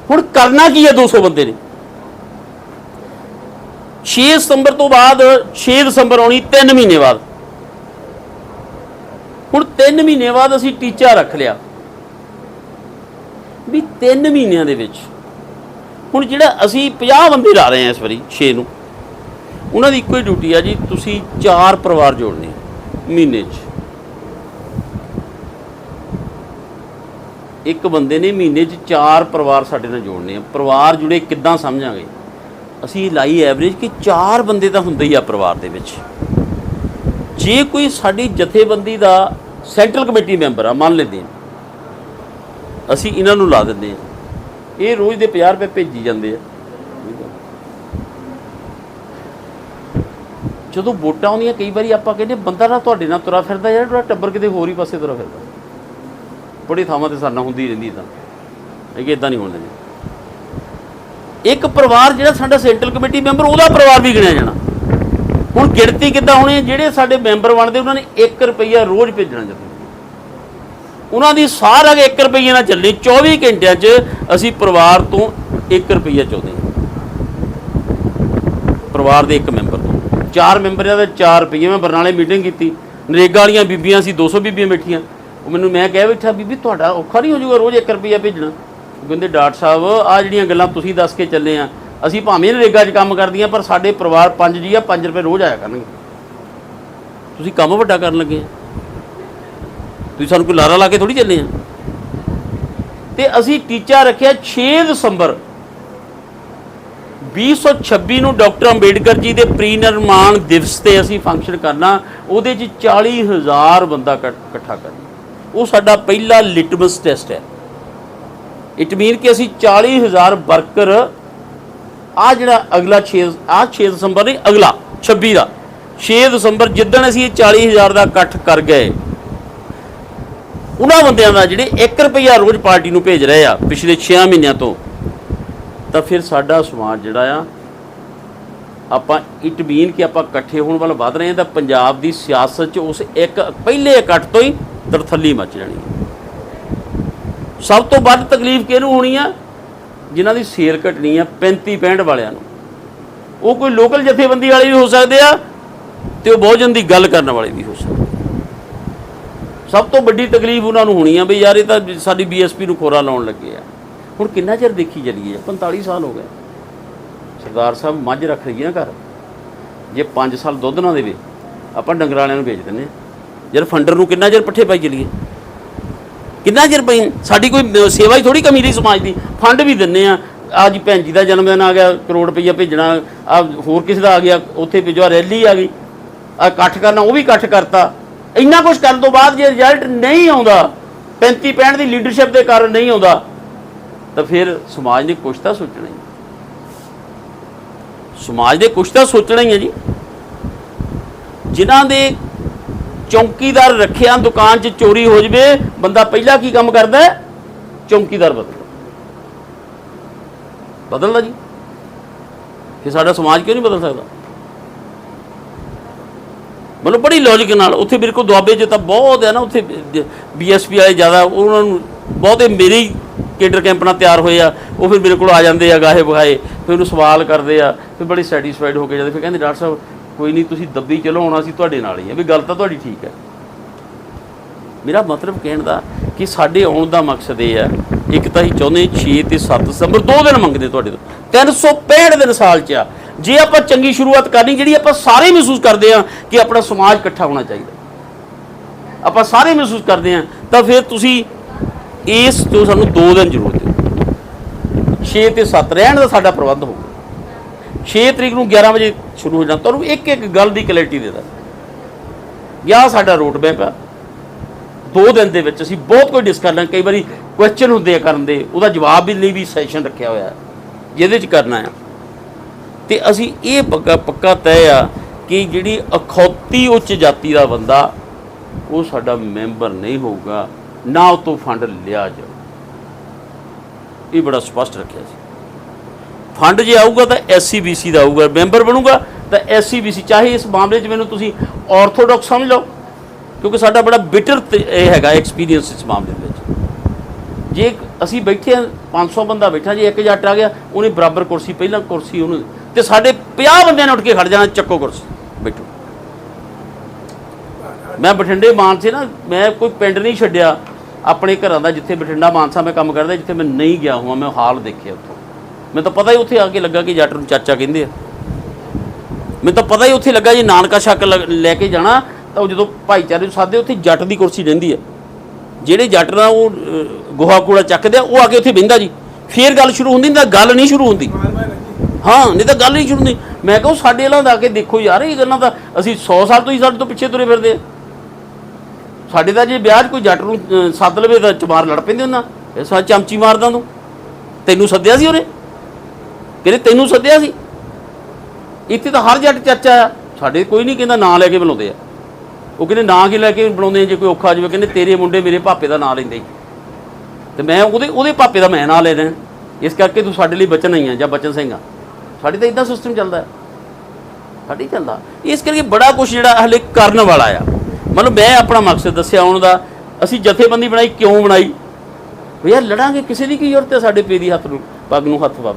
S1: ਹੁਣ ਕਰਨਾ ਕੀ ਹੈ 200 ਬੰਦੇ ਨੇ? 6 ਸਤੰਬਰ ਤੋਂ ਬਾਅਦ 6 ਦਸੰਬਰ ਆਉਣੀ 3 ਮਹੀਨੇ ਬਾਅਦ। ਹੁਣ 3 ਮਹੀਨੇ ਬਾਅਦ ਅਸੀਂ ਟੀਚਾ ਰੱਖ ਲਿਆ। ਵੀ 3 ਮਹੀਨਿਆਂ ਦੇ ਵਿੱਚ। ਹੁਣ ਜਿਹੜਾ ਅਸੀਂ 50 ਬੰਦੇ ਲਾ ਰਹੇ ਹਾਂ ਇਸ ਵਾਰੀ 6 ਨੂੰ। ਉਹਨਾਂ ਦੀ ਇੱਕੋ ਹੀ ਡਿਊਟੀ ਆ ਜੀ, ਤੁਸੀਂ ਚਾਰ ਪਰਿਵਾਰ ਜੋੜਨੇ ਮਹੀਨੇ 'ਚ। ਇੱਕ ਬੰਦੇ ਨੇ ਮਹੀਨੇ 'ਚ ਚਾਰ ਪਰਿਵਾਰ ਸਾਡੇ ਨਾਲ ਜੋੜਨੇ ਆ। ਪਰਿਵਾਰ ਜੁੜੇ ਕਿੱਦਾਂ ਸਮਝਾਂਗੇ? ਅਸੀਂ ਲਾਈ ਐਵਰੇਜ ਕਿ ਚਾਰ ਬੰਦੇ ਤਾਂ ਹੁੰਦੇ ਹੀ ਆ ਪਰਿਵਾਰ ਦੇ ਵਿੱਚ। ਜੇ ਕੋਈ ਸਾਡੀ ਜਥੇਬੰਦੀ ਦਾ ਸੈਂਟਰਲ ਕਮੇਟੀ ਮੈਂਬਰ ਆ, ਮੰਨ ਲੈਂਦੇ ਹਾਂ ਅਸੀਂ ਇਹਨਾਂ ਨੂੰ ਲਾ ਦਿੰਦੇ ਆ। ਇਹ ਰੋਜ਼ ਦੇ 50 ਰੁਪਏ ਭੇਜੀ ਜਾਂਦੇ ਆ। ਜਦੋਂ ਵੋਟਾਂ ਆਉਂਦੀਆਂ, ਕਈ ਵਾਰੀ ਆਪਾਂ ਕਹਿੰਦੇ, ਬੰਦਾ ਨਾ ਤੁਹਾਡੇ ਨਾਲ ਤੁਰਾ ਫਿਰਦਾ ਯਾਰ ਤੁਹਾਡਾ ਟੱਬਰ ਕਿਤੇ ਹੋਰ ਹੀ ਪਾਸੇ ਤੁਰਾ ਫਿਰਦਾ। ਬੜੀ ਥਾਵਾਂ ਤੇ ਸਾਡਾ ਹੁੰਦੀ ਰਹਿੰਦੀ ਤਾਂ ਇਹ ਕਿ ਇਦਾਂ ਨਹੀਂ ਹੋਣ ਦਿੰਦੇ। ਇੱਕ ਪਰਿਵਾਰ ਜਿਹੜਾ ਸਾਡਾ ਸੈਂਟਰਲ ਕਮੇਟੀ ਮੈਂਬਰ, ਉਹਦਾ ਪਰਿਵਾਰ ਵੀ ਗਿਣਿਆ ਜਾਣਾ। ਗਿਣਤੀ ਕਿੱਦਾਂ ਹੋਣੀ ਹੈ? ਜਿਹੜੇ ਸਾਡੇ ਮੈਂਬਰ ਬਣਦੇ, ਉਹਨਾਂ ਨੇ 1 ਰੁਪਈਆ ਰੋਜ਼ ਭੇਜਣਾ ਚਾਹੀਦਾ ਉਹਨਾਂ ਦੀ ਸਾਰਾ 1 ਰੁਪਈਏ ਨਾਲ ਚੱਲੀ 24 ਘੰਟਿਆਂ 'ਚ ਅਸੀਂ ਪਰਿਵਾਰ ਤੋਂ 1 ਰੁਪਈਆ ਚਾਹੁੰਦੇ ਪਰਿਵਾਰ ਦੇ ਇੱਕ ਮੈਂਬਰ ਤੋਂ। ਚਾਰ ਮੈਂਬਰਾਂ ਦੇ 4 ਰੁਪਈਏ, ਮੈਂ ਬਰਨਾਲੇ ਮੀਟਿੰਗ ਕੀਤੀ। ਨਰੇਗਾ ਵਾਲੀਆਂ ਬੀਬੀਆਂ ਸੀ 200 ਬੀਬੀਆਂ ਬੈਠੀਆਂ। ਉਹ ਮੈਨੂੰ ਮੈਂ ਕਹਿ ਬੈਠਾ, ਬੀਬੀ, ਤੁਹਾਡਾ ਔਖਾ ਨਹੀਂ ਹੋ ਜਾਊਗਾ ਰੋਜ਼ 1 ਰੁਪਈਆ ਭੇਜਣਾ? ਉਹ ਕਹਿੰਦੇ, ਡਾਕਟਰ ਸਾਹਿਬ ਆ ਜਿਹੜੀਆਂ ਗੱਲਾਂ ਤੁਸੀਂ ਦੱਸ ਕੇ ਚੱਲੇ ਆ ਅਸੀਂ ਭਾਵੇਂ ਨਰੇਗਾ 'ਚ ਕੰਮ ਕਰਦੀਆਂ ਪਰ ਸਾਡੇ ਪਰਿਵਾਰ ਪੰਜ ਜੀ ਆ 5 ਰੁਪਏ ਰੋਜ਼ ਆਇਆ ਕਰਨਗੇ। ਤੁਸੀਂ ਕੰਮ ਵੱਡਾ ਕਰਨ ਲੱਗੇ ਆ ਤੁਸੀਂ ਸਾਨੂੰ ਕੋਈ ਲਾਰਾ ਲਾ ਕੇ ਥੋੜੀ ਚੱਲੇ ਆ ਤੇ ਅਸੀਂ ਟੀਚਾ ਰੱਖਿਆ 6 ਦਸੰਬਰ। 2026 ਨੂੰ ਡਾਕਟਰ ਅੰਬੇਡਕਰ ਜੀ ਦੇ ਪ੍ਰੀ ਨਿਰਮਾਣ ਦਿਵਸ ਤੇ ਅਸੀਂ ਫੰਕਸ਼ਨ ਕਰਨਾ ਉਹਦੇ 'ਚ 40000 ਬੰਦਾ ਇਕੱਠ- ਇਕੱਠਾ ਕਰਨਾ ਉਹ ਸਾਡਾ ਪਹਿਲਾ ਲਿਟਮਸ ਟੈਸਟ ਹੈ। ਇਟ ਮੀਨ ਕਿ ਅਸੀਂ 40000 ਵਰਕਰ ਆ ਜਿਹੜਾ ਅਗਲਾ 6 ਆ 6 ਦਸੰਬਰ ਨਹੀਂ, ਅਗਲਾ 26 ਦਾ। 6 ਦਸੰਬਰ ਜਿੱਦਣ ਅਸੀਂ ਇਹ 40000 ਦਾ ਇਕੱਠ ਕਰ ਗਏ, ਉਹਨਾਂ ਬੰਦਿਆਂ ਦਾ ਜਿਹੜੇ 1 ਰੁਪਿਆ ਰੋਜ਼ ਪਾਰਟੀ ਨੂੰ ਭੇਜ ਰਹੇ ਆ ਪਿਛਲੇ 6 ਮਹੀਨਿਆਂ ਤੋਂ, ਤਾਂ ਫਿਰ ਸਾਡਾ ਸਮਾਜ ਜਿਹੜਾ ਆ, ਆਪਾਂ ਇਟ ਬੀਨ ਕਿ ਆਪਾਂ ਇਕੱਠੇ ਹੋਣ ਵੱਲ ਵਧ ਰਹੇ ਹਾਂ, ਤਾਂ ਪੰਜਾਬ ਦੀ ਸਿਆਸਤ 'ਚ ਉਸ ਇੱਕ, ਪਹਿਲੇ ਇਕੱਠ ਤੋਂ ਹੀ ਤਰਥੱਲੀ ਮਚ ਜਾਣੀ ਸਭ ਤੋਂ ਵੱਧ ਤਕਲੀਫ ਕਿਹਨੂੰ ਹੋਣੀ ਆ? ਜਿਨ੍ਹਾਂ ਦੀ ਸੇਲ ਘਟਣੀ ਆ 35 65 ਵਾਲਿਆਂ ਨੂੰ। ਉਹ ਕੋਈ ਲੋਕਲ ਜਥੇਬੰਦੀ ਵਾਲੇ ਵੀ ਹੋ ਸਕਦੇ ਆ ਤੇ ਉਹ ਬਹੁਜਨ ਦੀ ਗੱਲ ਕਰਨ ਵਾਲੇ ਵੀ ਹੋ ਸਕਦੇ ਸਭ ਤੋਂ ਵੱਡੀ ਤਕਲੀਫ ਉਹਨਾਂ ਨੂੰ ਹੋਣੀ ਆ ਵੀ ਯਾਰ ਇਹ ਤਾਂ ਸਾਡੀ ਬੀਐਸਪੀ ਨੂੰ ਖੋਰਾ ਲਾਉਣ ਲੱਗੇ ਆ। ਹੁਣ ਕਿੰਨਾ ਚਿਰ ਦੇਖੀ ਚਲੀਏ? 45 ਸਾਲ ਹੋ ਗਏ। ਸਰਦਾਰ ਸਾਹਿਬ ਮੱਝ ਰੱਖ ਲਈ ਨਾ ਘਰ। ਜੇ 5 ਸਾਲ ਦੁੱਧ ਨਾ ਦੇਵੇ, ਆਪਾਂ ਡੰਗਰਾਂ ਵਾਲਿਆਂ ਨੂੰ ਵੇਚ ਦਿੰਦੇ ਹਾਂ ਯਾਰ ਫੰਡਰ ਨੂੰ ਕਿੰਨਾ ਚਿਰ ਪੱਠੇ ਪਾਈ ਚਲੀਏ? ਕਿੰਨਾ ਚਿਰ ਪਈ? ਸਾਡੀ ਕੋਈ ਸੇਵਾ ਹੀ ਥੋੜੀ ਕਮੀ ਰਹੀ ਸਮਾਜ ਦੀ। ਫੰਡ ਵੀ ਦਿੰਨੇ ਆ। ਆ ਜੀ ਭੈਣ ਜੀ ਦਾ ਜਨਮ ਦਿਨ ਆ ਗਿਆ, ਕਰੋੜ ਰੁਪਈਆ ਭੇਜਣਾ। ਆ ਹੋਰ ਕਿਸੇ ਦਾ ਆ ਗਿਆ, ਉੱਥੇ ਭੇਜੋ ਰੈਲੀ ਆ ਗਈ। ਆ ਇਕੱਠ ਕਰਨਾ, ਉਹ ਵੀ ਇਕੱਠ ਕਰਤਾ। ਇੰਨਾ ਕੁਝ ਕਰਨ ਤੋਂ ਬਾਅਦ ਜੇ ਰਿਜ਼ਲਟ ਨਹੀਂ ਆਉਂਦਾ 35 65 ਦੀ ਲੀਡਰਸ਼ਿਪ ਦੇ ਕਾਰਨ ਨਹੀਂ ਆਉਂਦਾ, ਤਾਂ ਫਿਰ ਸਮਾਜ ਨੇ ਕੁਛ ਤਾਂ ਸੋਚਣਾ ਹੀ ਸਮਾਜ ਦੇ ਕੁਛ ਤਾਂ ਸੋਚਣਾ ਹੀ ਹੈ ਜੀ। ਜਿਨ੍ਹਾਂ ਦੇ ਚੌਕੀਦਾਰ ਰੱਖਿਆ ਦੁਕਾਨ 'ਚ ਚੋਰੀ ਹੋ ਜਵੇ, ਬੰਦਾ ਪਹਿਲਾਂ ਕੀ ਕੰਮ ਕਰਦਾ ਹੈ? ਚੌਂਕੀਦਾਰ ਬਦਲਦਾ। ਬਦਲਦਾ ਜੀ। ਕਿ ਸਾਡਾ ਸਮਾਜ ਕਿਉਂ ਨਹੀਂ ਬਦਲ ਸਕਦਾ? ਮਤਲਬ ਬੜੀ ਲੌਜੀਕ ਨਾਲ ਉੱਥੇ ਮੇਰੇ ਕੋਲ ਦੁਆਬੇ 'ਚ ਤਾਂ ਬਹੁਤ ਹੈ ਨਾ, ਉੱਥੇ ਬੀਐਸਪੀ ਵਾਲੇ ਜ਼ਿਆਦਾ, ਉਹਨਾਂ ਨੂੰ ਬਹੁਤੇ ਮੇਰੇ ਹੀ ਕੇਡਰ ਕੈਂਪ ਨਾਲ ਤਿਆਰ ਹੋਏ ਆ, ਉਹ ਫਿਰ ਮੇਰੇ ਕੋਲ ਆ ਜਾਂਦੇ ਆ ਗਾਹੇ ਬਗਾਏ ਫਿਰ ਉਹਨੂੰ ਸਵਾਲ ਕਰਦੇ ਆ, ਫਿਰ ਬੜੀ ਸੈਟੀਸਫਾਈਡ ਹੋ ਕੇ ਜਾਂਦੇ, ਫਿਰ ਕਹਿੰਦੇ ਡਾਕਟਰ ਸਾਹਿਬ ਕੋਈ ਨਹੀਂ, ਤੁਸੀਂ ਦੱਬੀ ਚਲੋ, ਹੁਣ ਅਸੀਂ ਤੁਹਾਡੇ ਨਾਲ ਹੀ ਆ ਵੀ ਗੱਲ ਤਾਂ ਤੁਹਾਡੀ ਠੀਕ ਹੈ। ਮੇਰਾ ਮਤਲਬ ਕਹਿਣ ਦਾ ਕਿ ਸਾਡੇ ਆਉਣ ਦਾ ਮਕਸਦ ਇਹ ਹੈ, ਇੱਕ ਤਾਂ ਹੀ ਚਾਹੁੰਦੇ 6 ਤੇ 7 ਦਸੰਬਰ ਦੋ ਦਿਨ ਮੰਗਦੇ ਤੁਹਾਡੇ ਤੋਂ। 365 ਦਿਨ ਸਾਲ ਚ ਆ। ਜੇ ਆਪਾਂ ਚੰਗੀ ਸ਼ੁਰੂਆਤ ਕਰਨੀ, ਜਿਹੜੀ ਆਪਾਂ ਸਾਰੇ ਮਹਿਸੂਸ ਕਰਦੇ ਆ ਕਿ ਆਪਣਾ ਸਮਾਜ ਇਕੱਠਾ ਹੋਣਾ ਚਾਹੀਦਾ। ਆਪਾਂ ਸਾਰੇ ਮਹਿਸੂਸ ਕਰਦੇ ਆ ਤਾਂ ਫਿਰ ਤੁਸੀਂ ਇਸ ਤੋਂ ਸਾਨੂੰ ਦੋ ਦਿਨ ਜ਼ਰੂਰ ਦਿਓ। 6 ਤੇ 7 ਰਹਿਣ ਦਾ ਸਾਡਾ ਪ੍ਰਬੰਧ ਹੋਊਗਾ। 6 ਤਰੀਕ ਨੂੰ 11 ਵਜੇ ਸ਼ੁਰੂ ਹੋ ਜਾਣਾ ਤੁਹਾਨੂੰ ਇੱਕ ਇੱਕ ਗੱਲ ਦੀ ਕਲੈਰਿਟੀ ਦੇ ਦਾਂ ਜਾਂ ਸਾਡਾ ਰੋਡ ਮੈਪ ਆ। ਦੋ ਦਿਨ ਦੇ ਵਿੱਚ ਅਸੀਂ ਬਹੁਤ ਕੁਝ ਡਿਸਕਸ ਕਰਨਾ ਕਈ ਵਾਰੀ ਕੁਐਸਚਨ ਹੁੰਦੇ ਆ ਕਰਨ ਦੇ। ਉਹਦਾ ਜਵਾਬ ਵੀ ਲਈ ਵੀ ਸੈਸ਼ਨ ਰੱਖਿਆ ਹੋਇਆ। ਜਿਹਦੇ ਚ ਕਰਨਾ ਆ। ਤੇ ਅਸੀਂ ਇਹ ਪੱਕਾ ਪੱਕਾ ਤੈਅ ਆ ਕਿ ਜਿਹੜੀ ਅਖੌਤੀ ਉੱਚ ਜਾਤੀ ਦਾ ਬੰਦਾ, ਉਹ ਸਾਡਾ ਮੈਂਬਰ ਨਹੀਂ ਹੋਊਗਾ। ਨਾ ਉਹ ਤੋਂ ਫੰਡ ਲਿਆ ਜਾਊ। ਇਹ ਬੜਾ ਸਪਸ਼ਟ ਰੱਖਿਆ ਸੀ। ਫੰਡ ਜੇ ਆਊਗਾ ਤਾਂ ਐਸਸੀਬੀਸੀ ਦਾ ਆਊਗਾ, ਮੈਂਬਰ ਬਣੂਗਾ ਤਾਂ ਐਸਸੀਬੀਸੀ ਚਾਹੇ ਇਸ ਮਾਮਲੇ 'ਚ ਮੈਨੂੰ ਤੁਸੀਂ ਆਰਥੋਡਾਕਸ ਸਮਝ ਲਓ, ਕਿਉਂਕਿ ਸਾਡਾ ਬੜਾ ਬਿਟਰ ਇਹ ਹੈਗਾ ਐਕਸਪੀਰੀਅੰਸ ਇਸ ਮਾਮਲੇ ਦੇ ਵਿੱਚ। ਜੇ ਅਸੀਂ ਬੈਠੇ ਹਾਂ 500 ਬੰਦਾ ਬੈਠਾ, ਜੇ ਇੱਕ ਜੱਟ ਆ ਗਿਆ, ਉਹਨੇ ਬਰਾਬਰ ਕੁਰਸੀ, ਪਹਿਲਾਂ ਕੁਰਸੀ ਉਹਨੂੰ ਤੇ ਸਾਡੇ 50 ਬੰਦਿਆਂ ਨੇ ਉੱਠ ਕੇ ਖੜ ਜਾਣਾ, ਚੱਕੋ ਕੁਰਸੀ, ਬੈਠੋ। ਮੈਂ ਬਠਿੰਡੇ ਮਾਨਸੇ ਨਾ, ਮੈਂ ਕੋਈ ਪਿੰਡ ਨਹੀਂ ਛੱਡਿਆ, ਆਪਣੇ ਘਰਾਂ ਦਾ ਜਿੱਥੇ ਬਠਿੰਡਾ ਮਾਨਸਾ ਮੈਂ ਕੰਮ ਕਰਦਾ, ਜਿੱਥੇ ਮੈਂ ਨਹੀਂ ਗਿਆ ਹਾਂ ਮੈਂ ਹਾਲ ਦੇਖਿਆ ਉੱਥੋਂ। ਮੈਨੂੰ ਤਾਂ ਪਤਾ ਹੀ ਉੱਥੇ ਆ ਕੇ ਲੱਗਾ ਕਿ ਜੱਟ ਨੂੰ ਚਾਚਾ ਕਹਿੰਦੇ ਆ। ਮੈਨੂੰ ਤਾਂ ਪਤਾ ਹੀ ਉੱਥੇ ਲੱਗਾ ਜੀ ਨਾਨਕਾ ਛੱਕ ਲੈ ਕੇ ਜਾਣਾ, ਤਾਂ ਉਹ ਜਦੋਂ ਭਾਈਚਾਰੇ ਨੂੰ ਸਾਦੇ ਉੱਥੇ ਜੱਟ ਦੀ ਕੁਰਸੀ ਰਹਿੰਦੀ ਹੈ ਜਿਹੜੇ ਜੱਟ ਦਾ ਉਹ ਗੋਹਾ ਕੂੜਾ ਚੱਕਦੇ ਆ, ਉਹ ਆ ਕੇ ਉੱਥੇ ਬਹਿੰਦਾ ਜੀ। ਫੇਰ ਗੱਲ ਸ਼ੁਰੂ ਹੁੰਦੀ ਤਾਂ ਗੱਲ ਨਹੀਂ ਸ਼ੁਰੂ ਹੁੰਦੀ। ਹਾਂ, ਨਹੀਂ ਤਾਂ ਗੱਲ ਨਹੀਂ ਸ਼ੁਰੂ ਹੁੰਦੀ। ਮੈਂ ਕਹਾਂ ਸਾਡੇ ਵਾਲਾ ਆ ਕੇ ਦੇਖੋ ਯਾਰ, ਇਹ ਗੱਲਾਂ ਤਾਂ ਅਸੀਂ 100 ਸਾਲ ਤੋਂ ਹੀ ਸਾਡੇ ਤੋਂ ਪਿੱਛੇ ਤੁਰੇ ਫਿਰਦੇ ਆ। ਸਾਡੇ ਦਾ ਜੇ ਵਿਆਹ 'ਚ ਕੋਈ ਜੱਟ ਨੂੰ ਸੱਦ ਲਵੇ ਤਾਂ ਚਮਾਰ ਲੜ ਪੈਂਦੇ ਉਹਨਾਂ। ਇਹ ਸਾ ਚਮਚੀ ਮਾਰਦਾ ਤੂੰ ਤੈਨੂੰ ਸੱਦਿਆ ਸੀ ਉਹਨੇ? ਕਹਿੰਦੇ, ਤੈਨੂੰ ਸੱਦਿਆ ਸੀ? ਇੱਥੇ ਤਾਂ ਹਰ ਜੱਟ ਚਾਚਾ ਆ। ਸਾਡੇ ਕੋਈ ਨਹੀਂ ਕਹਿੰਦਾ ਨਾਂ ਲੈ ਕੇ ਬੁਲਾਉਂਦੇ ਆ। ਉਹ ਕਹਿੰਦੇ, ਨਾਂ ਕੀ ਲੈ ਕੇ ਬੁਲਾਉਂਦੇ ਜੇ ਕੋਈ ਔਖਾ ਜਾਵੇ ਕਹਿੰਦੇ, ਤੇਰੇ ਮੁੰਡੇ ਮੇਰੇ ਪਾਪੇ ਦਾ ਨਾਂ ਲੈਂਦੇ ਸੀ। ਤੇ ਮੈਂ ਉਹਦੇ ਉਹਦੇ ਪਾਪੇ ਦਾ ਮੈਂ ਨਾਂ ਲੈ ਦੇਣਾ ਇਸ ਕਰਕੇ ਤੂੰ ਸਾਡੇ ਲਈ ਬਚਨ ਨਹੀਂ ਆ, ਜਾਂ ਬਚਨ ਸਿੰਘ ਆ। ਸਾਡੇ ਤਾਂ ਇਦਾਂ ਸਿਸਟਮ ਚੱਲਦਾ ਹੈ ਸਾਡੀ ਚੱਲਦਾ। ਇਸ ਕਰਕੇ ਬੜਾ ਕੁਝ ਜਿਹੜਾ ਹਲੇ ਕਰਨ ਵਾਲਾ ਆ। ਮਤਲਬ ਮੈਂ ਆਪਣਾ ਮਕਸਦ ਦੱਸਿਆ ਉਹਨਾਂ ਦਾ, ਅਸੀਂ ਜਥੇਬੰਦੀ ਬਣਾਈ, ਕਿਉਂ ਬਣਾਈ? ਵੀ ਯਾਰ ਲੜਾਂਗੇ, ਕਿਸੇ ਦੀ ਕੀ ਜ਼ਰੂਰਤ ਹੈ ਸਾਡੇ ਪੇ ਦੀ ਹੱਥ ਨੂੰ, ਪੱਗ ਨੂੰ ਹੱਥ ਪਾ